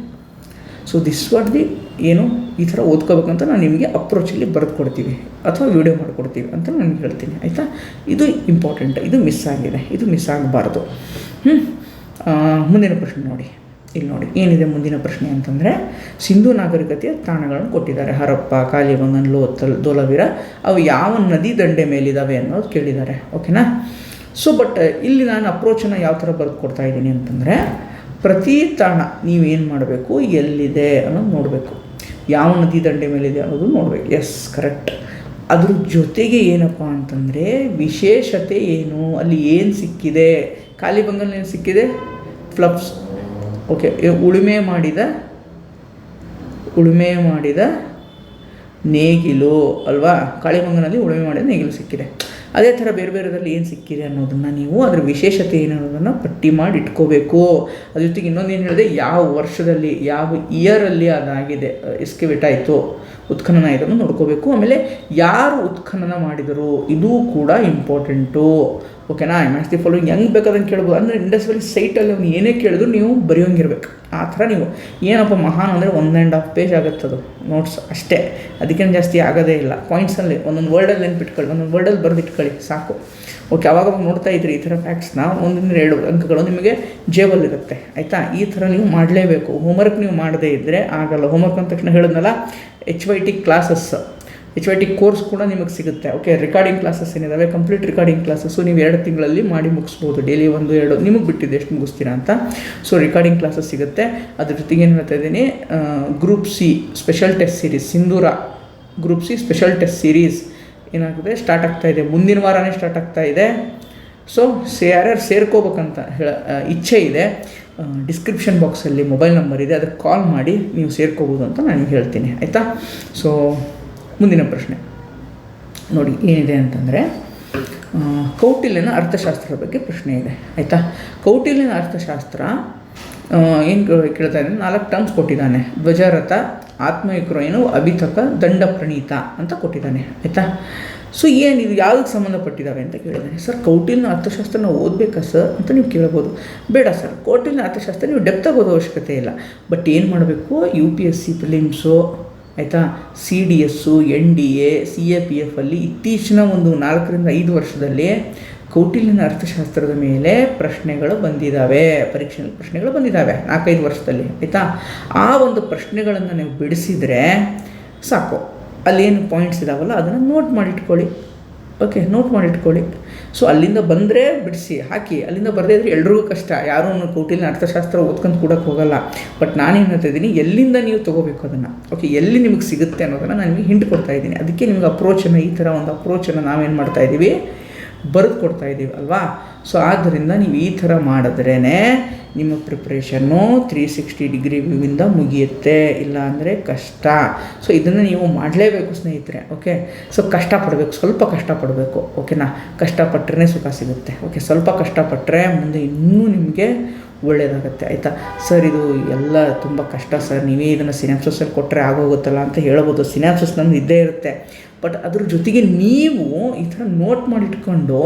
ಸೊ ದಿಸ್ ವಾಟ್ ದಿ ಏನು ಈ ಥರ ಓದ್ಕೋಬೇಕಂತ ನಾನು ನಿಮಗೆ ಅಪ್ರೋಚಲ್ಲಿ ಬರೆದು ಕೊಡ್ತೀವಿ ಅಥವಾ ವೀಡಿಯೋ ಮಾಡಿಕೊಡ್ತೀವಿ ಅಂತ ನಾನು ಹೇಳ್ತೀನಿ, ಆಯಿತಾ? ಇದು ಇಂಪಾರ್ಟೆಂಟ್ ಇದು ಮಿಸ್ ಆಗಿದೆ, ಇದು ಮಿಸ್ ಆಗಬಾರ್ದು. ಹ್ಞೂ ಮುಂದಿನ ಪ್ರಶ್ನೆ ನೋಡಿ. ಇಲ್ಲಿ ನೋಡಿ, ಏನಿದೆ ಮುಂದಿನ ಪ್ರಶ್ನೆ ಅಂತಂದರೆ, ಸಿಂಧು ನಾಗರಿಕತೆಯ ತಾಣಗಳನ್ನು ಕೊಟ್ಟಿದ್ದಾರೆ. ಹರಪ್ಪ ಕಾಲಿಬಂಗನ್ ಲೋತಲ್, ದೋಲವೀರ, ಅವು ಯಾವ ನದಿ ದಂಡೆ ಮೇಲಿದ್ದಾವೆ ಅನ್ನೋದು ಕೇಳಿದ್ದಾರೆ. ಓಕೆನಾ? ಸೊ ಬಟ್ ಇಲ್ಲಿ ನಾನು ಅಪ್ರೋಚನ್ನು ಯಾವ ಥರ ಬರೆದು ಕೊಡ್ತಾ ಇದ್ದೀನಿ ಅಂತಂದರೆ, ಪ್ರತಿ ತಾಣ ನೀವೇನು ಮಾಡಬೇಕು, ಎಲ್ಲಿದೆ ಅನ್ನೋದು ನೋಡಬೇಕು. ಯಾವ ನದಿ ದಂಡೆ ಮೇಲಿದೆ ಅನ್ನೋದು ನೋಡಬೇಕು. ಎಸ್ ಕರೆಕ್ಟ್ ಅದ್ರ ಜೊತೆಗೆ ಏನಪ್ಪ ಅಂತಂದರೆ, ವಿಶೇಷತೆ ಏನು, ಅಲ್ಲಿ ಏನು ಸಿಕ್ಕಿದೆ? ಕಾಲಿಬಂಗಲ್ ಏನು ಸಿಕ್ಕಿದೆ? ಫ್ಲಪ್ಸ್. ಓಕೆ ಉಳುಮೆ ಮಾಡಿದ ಉಳುಮೆ ಮಾಡಿದ ನೇಗಿಲು ಅಲ್ವಾ? ಕಾಳಿಮಂಗನಲ್ಲಿ ಉಳುಮೆ ಮಾಡಿದ ನೇಗಿಲು ಸಿಕ್ಕಿದೆ. ಅದೇ ಥರ ಬೇರೆ ಬೇರೆದಲ್ಲಿ ಏನು ಸಿಕ್ಕಿದೆ ಅನ್ನೋದನ್ನು ನೀವು ಅದರ ವಿಶೇಷತೆ ಏನು ಅನ್ನೋದನ್ನು ಪಟ್ಟಿ ಮಾಡಿ ಇಟ್ಕೋಬೇಕು. ಅದ್ರ ಜೊತೆಗೆ ಇನ್ನೊಂದು ಏನು ಹೇಳಿದೆ, ಯಾವ ವರ್ಷದಲ್ಲಿ, ಯಾವ ಇಯರಲ್ಲಿ ಅದಾಗಿದೆ ಎಸ್ಕಿವೇಟ್ ಆಯಿತು, ಉತ್ಖನನ ಇದನ್ನು ನೋಡ್ಕೋಬೇಕು. ಆಮೇಲೆ ಯಾರು ಉತ್ಖನನ ಮಾಡಿದರು, ಇದೂ ಕೂಡ ಇಂಪಾರ್ಟೆಂಟು ಓಕೆನಾ ಮ್ಯಾಚ್ ದಿ ಫಾಲೋಯಿಂಗ್ ಹೆಂಗೆ ಬೇಕಾದಂಗೆ ಕೇಳ್ಬೋದು? ಅಂದರೆ ಇಂಡಸ್ಟ್ರಿಯಲ್ ಸೈಟಲ್ಲಿ ಅವ್ನು ಏನೇ ಕೇಳಿದ್ರು ನೀವು ಬರೆಯೋಂಗಿರ್ಬೇಕು. ಆ ಥರ ನೀವು. ಏನಪ್ಪ ಮಹಾನ್ ಅಂದರೆ ಒಂದು ಆ್ಯಂಡ್ ಹಾಫ್ ಪೇಜ್ ಆಗುತ್ತೆ ಅದು. ನೋಟ್ಸ್ ಅಷ್ಟೇ. ಅದಕ್ಕೇನು ಜಾಸ್ತಿ ಆಗೋದೇ ಇಲ್ಲ. ಪಾಯಿಂಟ್ಸಲ್ಲಿ ಒಂದೊಂದು ವರ್ಡಲ್ಲಿ ನೆನ್ಪಿಟ್ಕೊಳ್ಳಿ ಒಂದೊಂದು ವರ್ಡಲ್ಲಿ ಬರೆದಿಟ್ಕೊಳ್ಳಿ ಸಾಕು. ಓಕೆ ಅವಾಗ ನೋಡ್ತಾ ಇದ್ರಿ ಈ ಥರ ಫ್ಯಾಕ್ಟ್ಸ್ನ ಒಂದರಿಂದ ಎರಡು ಅಂಕಗಳು ನಿಮಗೆ ಜೇಬಲ್ಲಿರುತ್ತೆ ಆಯಿತಾ? ಈ ಥರ ನೀವು ಮಾಡಲೇಬೇಕು. ಹೋಮ್ವರ್ಕ್ ನೀವು ಮಾಡದೇ ಇದ್ದರೆ ಆಗಲ್ಲ. ಹೋಮ್ವರ್ಕ್ ಅಂದ ತಕ್ಷಣ ಹೇಳಿದ್ನಲ್ಲ H Y T classes H Y T course ಕೂಡ ನಿಮಗೆ ಸಿಗುತ್ತೆ. ಓಕೆ ರೆಕಾರ್ಡಿಂಗ್ ಕ್ಲಾಸಸ್ ಏನಿದ್ದಾವೆ ಕಂಪ್ಲೀಟ್ ರೆಕಾರ್ಡಿಂಗ್ ಕ್ಲಾಸಸ್ಸು ನೀವು ಎರಡು ತಿಂಗಳಲ್ಲಿ ಮಾಡಿ ಮುಗಿಸ್ಬೋದು. ಡೈಲಿ ಒಂದು, ಎರಡು, ನಿಮಗೆ ಬಿಟ್ಟಿದ್ದು ಎಷ್ಟು ಮುಗಿಸ್ತೀರಾ ಅಂತ. ಸೊ ರೆಕಾರ್ಡಿಂಗ್ ಕ್ಲಾಸಸ್ ಸಿಗುತ್ತೆ. ಅದ್ರ ಜೊತೆಗೆ ಏನು ಹೇಳ್ತಾ ಇದ್ದೀನಿ? Group C special test series Sindhura group C special test series ಏನಾಗುತ್ತೆ? ಸ್ಟಾರ್ಟ್ ಆಗ್ತಾ ಇದೆ. ಮುಂದಿನ ವಾರನೇ ಸ್ಟಾರ್ಟ್ ಆಗ್ತಾ ಇದೆ. ಸೊ ಸೇ, ಯಾರ್ಯಾರು ಸೇರ್ಕೋಬೇಕಂತ ಹೇಳ ಇಚ್ಛೆ ಇದೆ ಡಿಸ್ಕ್ರಿಪ್ಷನ್ ಬಾಕ್ಸಲ್ಲಿ ಮೊಬೈಲ್ ನಂಬರ್ ಇದೆ, ಅದಕ್ಕೆ ಕಾಲ್ ಮಾಡಿ ನೀವು ಸೇರ್ಕೋಬೋದು ಅಂತ ನಾನು ಹೇಳ್ತೀನಿ. ಆಯಿತಾ? ಸೊ ಮುಂದಿನ ಪ್ರಶ್ನೆ. ನೋಡಿ, ಏನಿದೆ ಅಂತಂದರೆ ಕೌಟಿಲ್ಯನ ಅರ್ಥಶಾಸ್ತ್ರದ ಬಗ್ಗೆ ಪ್ರಶ್ನೆ ಇದೆ, ಆಯಿತಾ? ಕೌಟಿಲ್ಯನ ಅರ್ಥಶಾಸ್ತ್ರ ಏನು ಕೇಳ್ತಾ ಇದ್ದಾನೆ? ನಾಲ್ಕು ಟರ್ಮ್ಸ್ ಕೊಟ್ಟಿದ್ದಾನೆ. ಧ್ವಜರಥ ಆತ್ಮಯುಕ್ರೇನು ಅಭಿತಕ, ದಂಡ ಪ್ರಣೀತ ಅಂತ ಕೊಟ್ಟಿದ್ದಾನೆ, ಆಯಿತಾ? ಸೊ ಏನು ಇದು ಯಾವುದಕ್ಕೆ ಸಂಬಂಧಪಟ್ಟಿದ್ದಾವೆ ಅಂತ ಕೇಳಿದ್ದಾನೆ. ಸರ್, ಕೌಟಿಲ್ಯನ ಅರ್ಥಶಾಸ್ತ್ರನ ಓದಬೇಕಾ ಸರ್ ಅಂತ ನೀವು ಕೇಳ್ಬೋದು. ಬೇಡ ಸರ್, ಕೌಟಿಲ್ಯನ ಅರ್ಥಶಾಸ್ತ್ರ ನೀವು ಡೆಪ್ತಾಗಿ ಓದೋ ಅವಶ್ಯಕತೆ ಇಲ್ಲ. ಬಟ್ ಏನು ಮಾಡಬೇಕು? U P S C prelims ಆಯಿತಾ? C D S N D A C A P ಎಫಲ್ಲಿ ಇತ್ತೀಚಿನ ಒಂದು ನಾಲ್ಕರಿಂದ ಐದು ವರ್ಷದಲ್ಲಿ ಕೌಟಿಲ್ಯನ ಅರ್ಥಶಾಸ್ತ್ರದ ಮೇಲೆ ಪ್ರಶ್ನೆಗಳು ಬಂದಿದ್ದಾವೆ ಪರೀಕ್ಷೆ ಪ್ರಶ್ನೆಗಳು ಬಂದಿದ್ದಾವೆ ನಾಲ್ಕೈದು ವರ್ಷದಲ್ಲಿ, ಆಯಿತಾ? ಆ ಒಂದು ಪ್ರಶ್ನೆಗಳನ್ನು ನೀವು ಬಿಡಿಸಿದರೆ ಸಾಕು. ಅಲ್ಲೇನು ಪಾಯಿಂಟ್ಸ್ ಇದಾವಲ್ಲ, ಅದನ್ನು ನೋಟ್ ಮಾಡಿಟ್ಕೊಳ್ಳಿ. ಓಕೆ ನೋಟ್ ಮಾಡಿಟ್ಕೊಳ್ಳಿ. ಸೊ ಅಲ್ಲಿಂದ ಬಂದರೆ ಬಿಡಿಸಿ, ಹಾಕಿ. ಅಲ್ಲಿಂದ ಬರದೇ ಇದ್ರೆ ಎಲ್ರಿಗೂ ಕಷ್ಟ. ಯಾರೂ ಕೌಟಿಲ್ಯನ ಅರ್ಥಶಾಸ್ತ್ರ ಓದ್ಕೊಂಡು ಕೂಡಕ್ಕೆ ಹೋಗಲ್ಲ. ಬಟ್ ನಾನೇನು ಹೇಳ್ತಾ ಇದ್ದೀನಿ, ಎಲ್ಲಿಂದ ನೀವು ತೊಗೋಬೇಕು ಅದನ್ನು? ಓಕೆ ಎಲ್ಲಿ ನಿಮಗೆ ಸಿಗುತ್ತೆ ಅನ್ನೋದನ್ನು ನಾನು ನಿಮಗೆ ಹಿಂಟ್ ಕೊಡ್ತಾ ಇದ್ದೀನಿ. ಅದಕ್ಕೆ ನಿಮಗೆ ಅಪ್ರೋಚನ್ನು ಈ ಥರ ಒಂದು ಅಪ್ರೋಚನ್ನು ನಾವೇನು ಮಾಡ್ತಾ ಇದ್ದೀವಿ? ಬರೆದು ಕೊಡ್ತಾ ಇದ್ದೀವಿ ಅಲ್ವಾ? ಸೊ ಆದ್ದರಿಂದ ನೀವು ಈ ಥರ ಮಾಡಿದ್ರೇ ನಿಮ್ಮ ಪ್ರಿಪ್ರೇಷನ್ನು ತ್ರೀ ಸಿಕ್ಸ್ಟಿ ಡಿಗ್ರಿ ವ್ಯೂವಿಂದ ಮುಗಿಯುತ್ತೆ, ಇಲ್ಲ ಅಂದರೆ ಕಷ್ಟ. ಸೊ ಇದನ್ನು ನೀವು ಮಾಡಲೇಬೇಕು ಸ್ನೇಹಿತರೆ ಓಕೆ ಸೊ ಕಷ್ಟಪಡಬೇಕು, ಸ್ವಲ್ಪ ಕಷ್ಟಪಡಬೇಕು ಓಕೆನಾ ಕಷ್ಟಪಟ್ಟರೆ ಸುಖ ಸಿಗುತ್ತೆ ಓಕೆ ಸ್ವಲ್ಪ ಕಷ್ಟಪಟ್ಟರೆ ಮುಂದೆ ಇನ್ನೂ ನಿಮಗೆ ಒಳ್ಳೆಯದಾಗುತ್ತೆ ಆಯಿತಾ? ಸರ್ ಇದು ಎಲ್ಲ ತುಂಬ ಕಷ್ಟ ಸರ್ ನೀವೇ ಇದನ್ನು ಸಿನಾಪ್ಸಸ್ಸಲ್ಲಿ ಕೊಟ್ಟರೆ ಆಗೋಗುತ್ತಲ್ಲ ಅಂತ ಹೇಳ್ಬೋದು. ಸಿನಾಪ್ಸಸ್ ನಮ್ದು ಇದ್ದೇ ಇರುತ್ತೆ. ಬಟ್ ಅದ್ರ ಜೊತೆಗೆ ನೀವು ಈ ಥರ ನೋಟ್ ಮಾಡಿಟ್ಕೊಂಡು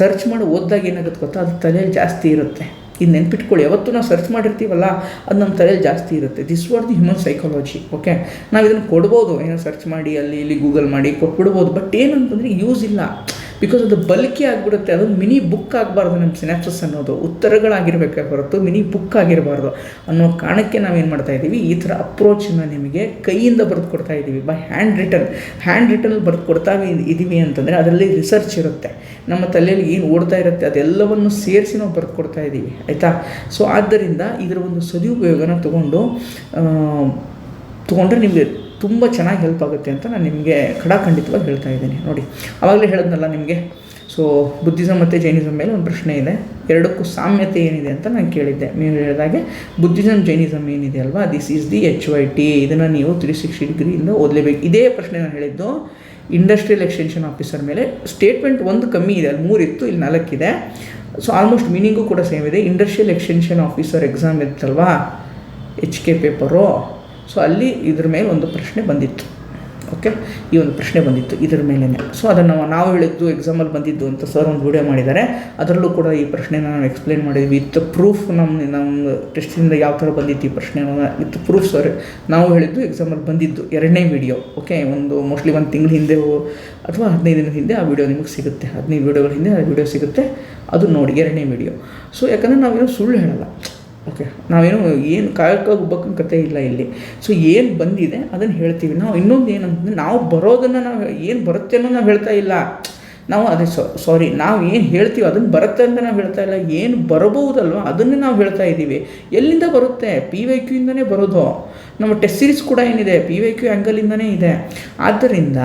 ಸರ್ಚ್ ಮಾಡಿ ಓದಿದಾಗ ಏನಾಗುತ್ತೆ ಗೊತ್ತಾ? ಅದು ತಲೆಯಲ್ಲಿ ಜಾಸ್ತಿ ಇರುತ್ತೆ. ಇದು ನೆನ್ಪಿಟ್ಕೊಳ್ಳಿ. ಯಾವತ್ತೂ ನಾವು ಸರ್ಚ್ ಮಾಡಿರ್ತೀವಲ್ಲ, ಅದು ನಮ್ಮ ತಲೆಯಲ್ಲಿ ಜಾಸ್ತಿ ಇರುತ್ತೆ. This what the human psychology okay ನಾವು ಇದನ್ನು ಕೊಡ್ಬೋದು. ಏನೋ ಸರ್ಚ್ ಮಾಡಿ, ಅಲ್ಲಿ, ಇಲ್ಲಿ ಗೂಗಲ್ ಮಾಡಿ ಕೊಟ್ಬಿಡ್ಬೋದು. ಬಟ್ ಏನಂತಂದರೆ ಯೂಸ್ ಇಲ್ಲ. ಬಿಕಾಸ್ ಅದು ಬಲ್ಕಿ ಆಗಿಬಿಡುತ್ತೆ, ಅದು ಮಿನಿ ಬುಕ್ ಆಗಬಾರ್ದು ನಮ್ಮ ಸಿನಾಪ್ಸಸ್ ಅನ್ನೋದು. ಉತ್ತರಗಳಾಗಿರಬೇಕೆ ಹೊರತು, ಮಿನಿ ಬುಕ್ ಆಗಿರಬಾರ್ದು ಅನ್ನೋ ಕಾರಣಕ್ಕೆ ನಾವೇನು ಮಾಡ್ತಾ ಇದ್ದೀವಿ? ಈ ಥರ ಅಪ್ರೋಚನ್ನು ನಿಮಗೆ ಕೈಯಿಂದ ಬರೆದು ಕೊಡ್ತಾ ಇದ್ದೀವಿ. ಬೈ ಹ್ಯಾಂಡ್ ರಿಟರ್ನ್ ಹ್ಯಾಂಡ್ ರಿಟರ್ನಲ್ಲಿ ಬರೆದು ಕೊಡ್ತಾ ಇದ್ದೀವಿ ಅಂತಂದರೆ ಅದರಲ್ಲಿ ರಿಸರ್ಚ್ ಇರುತ್ತೆ. ನಮ್ಮ ತಲೆಯಲ್ಲಿ ಏನು ಓಡ್ತಾ ಇರುತ್ತೆ ಅದೆಲ್ಲವನ್ನು ಸೇರಿಸಿ ನಾವು ಬರೆದು ಕೊಡ್ತಾ ಇದ್ದೀವಿ. ಆಯಿತಾ? ಸೊ ಆದ್ದರಿಂದ ಇದರ ಒಂದು ಸದುಪಯೋಗನ ತಗೊಂಡು ತೊಗೊಂಡ್ರೆ ನಿಮಗೆ ತುಂಬ ಚೆನ್ನಾಗಿ ಹೆಲ್ಪ್ ಆಗುತ್ತೆ ಅಂತ ನಾನು ನಿಮಗೆ ಖಡಾಖಂಡಿತವಾಗಿ ಹೇಳ್ತಾ ಇದ್ದೀನಿ. ನೋಡಿ ಆವಾಗಲೇ ಹೇಳಿದ್ನಲ್ಲ ನಿಮಗೆ? ಸೊ ಬುದ್ಧಿಸಮ್ ಮತ್ತು ಜೈನಿಸಮ್ ಮೇಲೆ ಒಂದು ಪ್ರಶ್ನೆ ಇದೆ. ಎರಡಕ್ಕೂ ಸಾಮ್ಯತೆ ಏನಿದೆ ಅಂತ ನಾನು ಕೇಳಿದ್ದೆ. ನೀವು ಹೇಳಿದಾಗೆ ಬುದ್ಧಿಸಮ್ ಜೈನಿಸಮ್ ಏನಿದೆ ಅಲ್ವಾ? This is the H Y T ಇದನ್ನು ನೀವು ತ್ರೀ ಸಿಕ್ಸ್ಟಿ ಡಿಗ್ರಿಯಿಂದ ಓದಲೇಬೇಕು. ಇದೇ ಪ್ರಶ್ನೆ ನಾನು ಹೇಳಿದ್ದು. ಇಂಡಸ್ಟ್ರಿಯಲ್ ಎಕ್ಸ್ಟೆನ್ಷನ್ ಆಫೀಸರ್ ಮೇಲೆ ಸ್ಟೇಟ್ಮೆಂಟ್ ಒಂದು ಕಮ್ಮಿ ಇದೆ. ಅಲ್ಲಿ ಮೂರು ಇತ್ತು ಇಲ್ಲಿ ನಾಲ್ಕಿದೆ. ಸೊ ಆಲ್ಮೋಸ್ಟ್ ಮೀನಿಂಗು ಕೂಡ ಸೇಮ್ ಇದೆ. ಇಂಡಸ್ಟ್ರಿಯಲ್ ಎಕ್ಸ್ಟೆನ್ಷನ್ ಆಫೀಸರ್ ಎಕ್ಸಾಮ್ ಇತ್ತಲ್ವಾ? ಎಚ್ ಕೆ ಪೇಪರು ಸೊ ಅಲ್ಲಿ ಇದ್ರ ಮೇಲೆ ಒಂದು ಪ್ರಶ್ನೆ ಬಂದಿತ್ತು. ಓಕೆ ಈ ಒಂದು ಪ್ರಶ್ನೆ ಬಂದಿತ್ತು ಇದ್ರ ಮೇಲೇ ಸೊ ಅದನ್ನು ನಾವು ಹೇಳಿದ್ದು ಎಕ್ಸಾಮಲ್ಲಿ ಬಂದಿದ್ದು ಅಂತ ಸರ್ ಒಂದು ವಿಡಿಯೋ ಮಾಡಿದ್ದಾರೆ. ಅದರಲ್ಲೂ ಕೂಡ ಈ ಪ್ರಶ್ನೆನ ನಾವು ಎಕ್ಸ್ಪ್ಲೇನ್ ಮಾಡಿದ್ವಿ. ವಿತ್ ಪ್ರೂಫ್ ನಮ್ಮ ನಮ್ಮ ಟೆಸ್ಟಿಂದ ಯಾವ ಥರ ಬಂದಿತ್ತು ಈ ಪ್ರಶ್ನೆ ವಿತ್ ಪ್ರೂಫ್ ಸರ್ ನಾವು ಹೇಳಿದ್ದು ಎಕ್ಸಾಮಲ್ಲಿ ಬಂದಿದ್ದು. ಎರಡನೇ ವಿಡಿಯೋ ಓಕೆ ಒಂದು ಮೋಸ್ಟ್ಲಿ ಒಂದು ತಿಂಗಳ ಹಿಂದೆ ಅಥವಾ ಹದಿನೈದು ದಿನದ ಹಿಂದೆ ಆ ವಿಡಿಯೋ ನಿಮಗೆ ಸಿಗುತ್ತೆ. ಹದಿನೈದು ವಿಡಿಯೋಗಳ ಹಿಂದೆ ಆ ವಿಡಿಯೋ ಸಿಗುತ್ತೆ. ಅದು ನೋಡಿ, ಎರಡನೇ ವಿಡಿಯೋ ಸೊ ಯಾಕಂದರೆ ನಾವೇನು ಸುಳ್ಳು ಹೇಳಲ್ಲ. ಓಕೆ ನಾವೇನು ಏನು ಕಾಯಕ ಗುಬ್ಬಕ್ಕನ ಕತೆ ಇಲ್ಲ ಇಲ್ಲಿ. ಸೊ ಏನು ಬಂದಿದೆ ಅದನ್ನು ಹೇಳ್ತೀವಿ. ನಾವು ಇನ್ನೊಂದು ಏನಂತಂದರೆ ನಾವು ಬರೋದನ್ನು ನಾವು ಏನು ಬರುತ್ತೆ ಅನ್ನೋ ನಾವು ಹೇಳ್ತಾ ಇಲ್ಲ. ನಾವು ಅದೇ ಸಾರಿ ನಾವು ಏನು ಹೇಳ್ತೀವಿ ಅದನ್ನು ಬರುತ್ತೆ ಅಂತ ನಾವು ಹೇಳ್ತಾ ಇಲ್ಲ. ಏನು ಬರಬಹುದಲ್ವ ಅದನ್ನೇ ನಾವು ಹೇಳ್ತಾ ಇದ್ದೀವಿ ಎಲ್ಲಿಂದ ಬರುತ್ತೆ? ಪಿ ವೈ ಕ್ಯೂಯಿಂದನೇ ಬರೋದು. ನಮ್ಮ ಟೆಸ್ಟ್ ಸೀರೀಸ್ ಕೂಡ ಏನಿದೆ? ಪಿ ವೈ ಕ್ಯೂ ಆ್ಯಂಗಲಿಂದನೇ ಇದೆ. ಆದ್ದರಿಂದ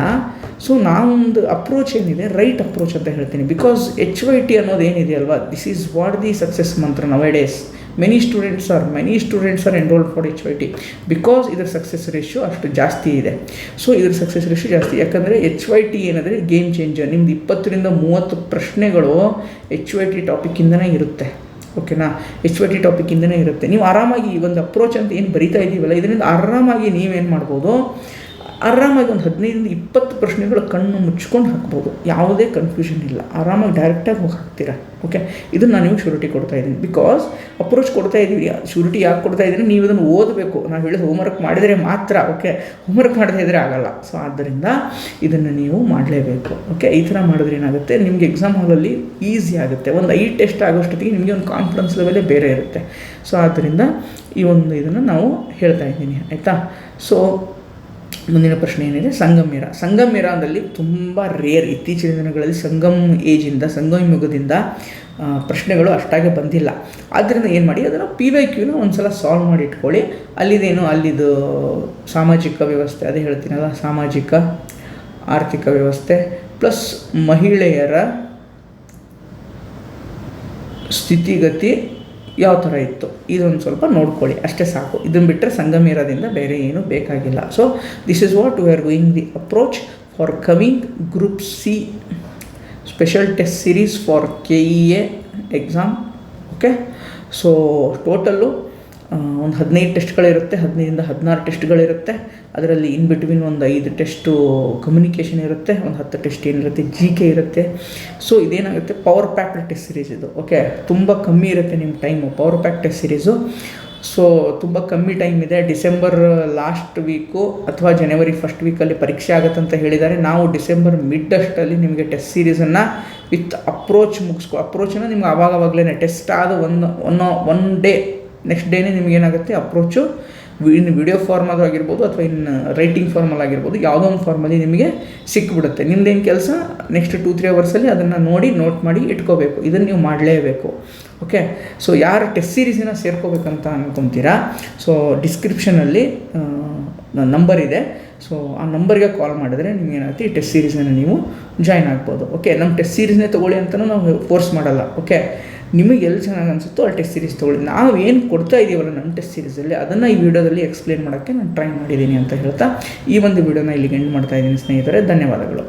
ಸೊ ನಾವೊಂದು ಅಪ್ರೋಚ್ ಏನಿದೆ? ರೈಟ್ ಅಪ್ರೋಚ್ ಅಂತ ಹೇಳ್ತೀನಿ. ಬಿಕಾಸ್ ಎಚ್ ವೈ ಟಿ ಅನ್ನೋದು ಏನಿದೆ ಅಲ್ವಾ? This is what the success mantra nowadays many students are many students are enrolled for H Y T because ಇದರ ಸಕ್ಸಸ್ ರೇಷಿಯೋ ಅಷ್ಟು ಜಾಸ್ತಿ ಇದೆ. ಸೊ ಇದ್ರ ಸಕ್ಸಸ್ ರೇಷಿಯೋ ಜಾಸ್ತಿ. ಯಾಕಂದರೆ ಎಚ್ ವೈ ಟಿ ಏನಂದರೆ ಗೇಮ್ ಚೇಂಜರ್ ನಿಮ್ದು ಇಪ್ಪತ್ತರಿಂದ ಮೂವತ್ತು ಪ್ರಶ್ನೆಗಳು ಎಚ್ ವೈ ಟಿ ಟಾಪಿಕ್ಕಿಂದನೇ ಇರುತ್ತೆ. ಓಕೆನಾ ಎಚ್ ವೈ ಟಿ ಟಾಪಿಕ್ಕಿಂದನೇ ಇರುತ್ತೆ. ನೀವು ಆರಾಮಾಗಿ ಈ ಒಂದು ಅಪ್ರೋಚ್ ಅಂತ ಏನು ಬರಿತಾ ಇದ್ದೀವಲ್ಲ ಇದರಿಂದ ಆರಾಮಾಗಿ ನೀವೇನು ಮಾಡ್ಬೋದು? ಆರಾಮಾಗಿ ಒಂದು ಹದಿನೈದರಿಂದ ಇಪ್ಪತ್ತು ಪ್ರಶ್ನೆಗಳು ಕಣ್ಣು ಮುಚ್ಕೊಂಡು ಹಾಕ್ಬೋದು. ಯಾವುದೇ ಕನ್ಫ್ಯೂಷನ್ ಇಲ್ಲ. ಆರಾಮಾಗಿ ಡೈರೆಕ್ಟಾಗಿ ಹೋಗಿ ಹಾಕ್ತೀರಾ? ಓಕೆ ಇದನ್ನು ನಾನು ನಿಮಗೆ ಶೂರಿಟಿ ಕೊಡ್ತಾ ಇದ್ದೀನಿ. ಬಿಕಾಸ್ ಅಪ್ರೋಚ್ ಕೊಡ್ತಾ ಇದ್ದೀವಿ ಶ್ಯೂರಿಟಿ ಯಾಕೆ ಕೊಡ್ತಾ ಇದ್ದೀನಿ ನೀವು ಇದನ್ನು ಓದಬೇಕು. ನಾವು ಹೇಳಿದ ಹೋಮ್ವರ್ಕ್ ಮಾಡಿದರೆ ಮಾತ್ರ ಓಕೆ ಹೋಮ್ವರ್ಕ್ ಮಾಡದೇ ಇದ್ದರೆ ಆಗಲ್ಲ. ಸೊ ಆದ್ದರಿಂದ ಇದನ್ನು ನೀವು ಮಾಡಲೇಬೇಕು. ಓಕೆ ಈ ಥರ ಮಾಡಿದ್ರೆ ಏನಾಗುತ್ತೆ? ನಿಮಗೆ ಎಕ್ಸಾಮ್ ಹಾಲಲ್ಲಿ ಈಸಿ ಆಗುತ್ತೆ. ಒಂದು ಐ ಟೆಸ್ಟ್ ಆಗೋಷ್ಟೊತ್ತಿಗೆ ನಿಮಗೆ ಒಂದು ಕಾನ್ಫಿಡೆನ್ಸ್ ಲೆವೆಲೇ ಬೇರೆ ಇರುತ್ತೆ. ಸೊ ಆದ್ದರಿಂದ ಈ ಒಂದು ಇದನ್ನು ನಾವು ಹೇಳ್ತಾ ಇದ್ದೀನಿ. ಆಯಿತಾ? ಸೊ ಮುಂದಿನ ಪ್ರಶ್ನೆ ಏನಿದೆ? ಸಂಗಮೇರ ಸಂಗಮೇರದಲ್ಲಿ ತುಂಬ ರೇರ್ ಇತ್ತೀಚಿನ ದಿನಗಳಲ್ಲಿ ಸಂಗಮ್ ಏಜಿಂದ ಸಂಗಮ್ ಯುಗದಿಂದ ಪ್ರಶ್ನೆಗಳು ಅಷ್ಟಾಗಿ ಬಂದಿಲ್ಲ. ಆದ್ದರಿಂದ ಏನು ಮಾಡಿ? ಅದನ್ನು ಪಿ ವೈ ಕ್ಯೂನ ಒಂದು ಸಲ ಸಾಲ್ವ್ ಮಾಡಿ ಇಟ್ಕೊಳ್ಳಿ. ಅಲ್ಲಿದೇನು ಅಲ್ಲಿದು ಸಾಮಾಜಿಕ ವ್ಯವಸ್ಥೆ, ಅದೇ ಹೇಳ್ತೀನಲ್ಲ, ಸಾಮಾಜಿಕ, ಆರ್ಥಿಕ ವ್ಯವಸ್ಥೆ ಪ್ಲಸ್ ಮಹಿಳೆಯರ ಸ್ಥಿತಿಗತಿ ಯಾವ ಥರ ಇತ್ತು? ಇದೊಂದು ಸ್ವಲ್ಪ ನೋಡ್ಕೊಳ್ಳಿ. ಅಷ್ಟೇ ಸಾಕು. ಇದನ್ನು ಬಿಟ್ಟರೆ ಸಂಗಮೇರದಿಂದ ಬೇರೆ ಏನು ಬೇಕಾಗಿಲ್ಲ. So this is what we are going the approach for coming group C special test series for K E A exam okay so total ಒಂದು ಹದಿನೈದು ಟೆಸ್ಟ್ಗಳಿರುತ್ತೆ, ಹದಿನೈದರಿಂದ ಹದಿನಾರು ಟೆಸ್ಟ್ಗಳಿರುತ್ತೆ. ಅದರಲ್ಲಿ ಇನ್ ಬಿಟ್ವೀನ್ ಒಂದು ಐದು ಟೆಸ್ಟು ಕಮ್ಯುನಿಕೇಷನ್ ಇರುತ್ತೆ, ಒಂದು ಹತ್ತು ಟೆಸ್ಟ್ ಏನಿರುತ್ತೆ ಜಿ ಕೆ ಇರುತ್ತೆ. ಸೊ ಇದೇನಾಗುತ್ತೆ? ಪವರ್ ಪ್ಯಾಕ್ಡ್ ಟೆಸ್ಟ್ ಸೀರೀಸ್ ಇದು ಓಕೆ ತುಂಬ ಕಮ್ಮಿ ಇರುತ್ತೆ ನಿಮ್ಮ time power pack test series so ತುಂಬ ಕಮ್ಮಿ ಟೈಮ್ ಇದೆ. ಡಿಸೆಂಬರ್ ಲಾಸ್ಟ್ ವೀಕು ಅಥವಾ ಜನವರಿ ಫಸ್ಟ್ ವೀಕಲ್ಲಿ ಪರೀಕ್ಷೆ ಆಗುತ್ತೆ ಅಂತ ಹೇಳಿದ್ದಾರೆ. ನಾವು ಡಿಸೆಂಬರ್ ಮಿಡ್ ಅಷ್ಟಲ್ಲಿ ನಿಮಗೆ ಟೆಸ್ಟ್ ಸೀರೀಸನ್ನು ವಿತ್ ಅಪ್ರೋಚ್ ಮುಗಿಸ್ಕೊ ಅಪ್ರೋಚನ್ನು ನಿಮ್ಗೆ ಆವಾಗವಾಗಲೇ ಟೆಸ್ಟ್ ಆದ ಒಂದು ಒನ್ ಒನ್ ಡೇ ನೆಕ್ಸ್ಟ್ ಡೇನೇ ನಿಮಗೇನಾಗುತ್ತೆ ಅಪ್ರೋಚು ಇನ್ನು ವಿಡಿಯೋ ಫಾರ್ಮಲ್ ಆಗಿರ್ಬೋದು ಅಥವಾ ಇನ್ನು ರೈಟಿಂಗ್ ಫಾರ್ಮಲ್ ಆಗಿರ್ಬೋದು, ಯಾವುದೋ ಒಂದು ಫಾರ್ಮಲ್ಲಿ ನಿಮಗೆ ಸಿಕ್ಕಿಬಿಡುತ್ತೆ ನಿಮ್ದೇನು ಕೆಲಸ? ನೆಕ್ಸ್ಟ್ ಟೂ ತ್ರೀ ಅವರ್ಸಲ್ಲಿ ಅದನ್ನು ನೋಡಿ ನೋಟ್ ಮಾಡಿ ಇಟ್ಕೋಬೇಕು. ಇದನ್ನು ನೀವು ಮಾಡಲೇಬೇಕು. ಓಕೆ ಸೊ ಯಾರು ಟೆಸ್ಟ್ ಸೀರೀಸಿನ ಸೇರ್ಕೋಬೇಕಂತ ಅನ್ಕೊತೀರಾ? ಸೊ ಡಿಸ್ಕ್ರಿಪ್ಷನಲ್ಲಿ ನಂಬರ್ ಇದೆ. ಸೊ ಆ ನಂಬರ್ಗೆ ಕಾಲ್ ಮಾಡಿದ್ರೆ ನಿಮ್ಗೆ ಏನಾಗುತ್ತೆ? ಈ ಟೆಸ್ಟ್ ಸೀರೀಸನ್ನು ನೀವು ಜಾಯ್ನ್ ಆಗ್ಬೋದು. ಓಕೆ ನಮ್ಮ ಟೆಸ್ಟ್ ಸೀರೀಸ್ನೇ ತೊಗೊಳ್ಳಿ ಅಂತಲೂ ನಾವು ಫೋರ್ಸ್ ಮಾಡಲ್ಲ. ಓಕೆ ನಿಮಗೆ ಎಲ್ಲಿ ಚೆನ್ನಾಗಿ ಅನಿಸುತ್ತೋ ಆ ಟೆಸ್ಟ್ ಸೀರೀಸ್ ತೊಗೊಳ್ಳಿ. ನಾವು ಏನು ಕೊಡ್ತಾ ಇದ್ದೀವಲ್ಲ ನಮ್ಮ ಟೆಸ್ಟ್ ಸೀರೀಸಲ್ಲಿ ಅದನ್ನು ಈ ವಿಡಿಯೋದಲ್ಲಿ ಎಕ್ಸ್ಪ್ಲೇನ್ ಮಾಡೋಕ್ಕೆ ನಾನು ಟ್ರೈ ಮಾಡಿದ್ದೀನಿ ಅಂತ ಹೇಳ್ತಾ ಈ ಒಂದು ವಿಡಿಯೋನ ಇಲ್ಲಿಗೆ ಎಂಡ್ ಮಾಡ್ತಾ ಇದ್ದೀನಿ ಸ್ನೇಹಿತರೆ. ಧನ್ಯವಾದಗಳು.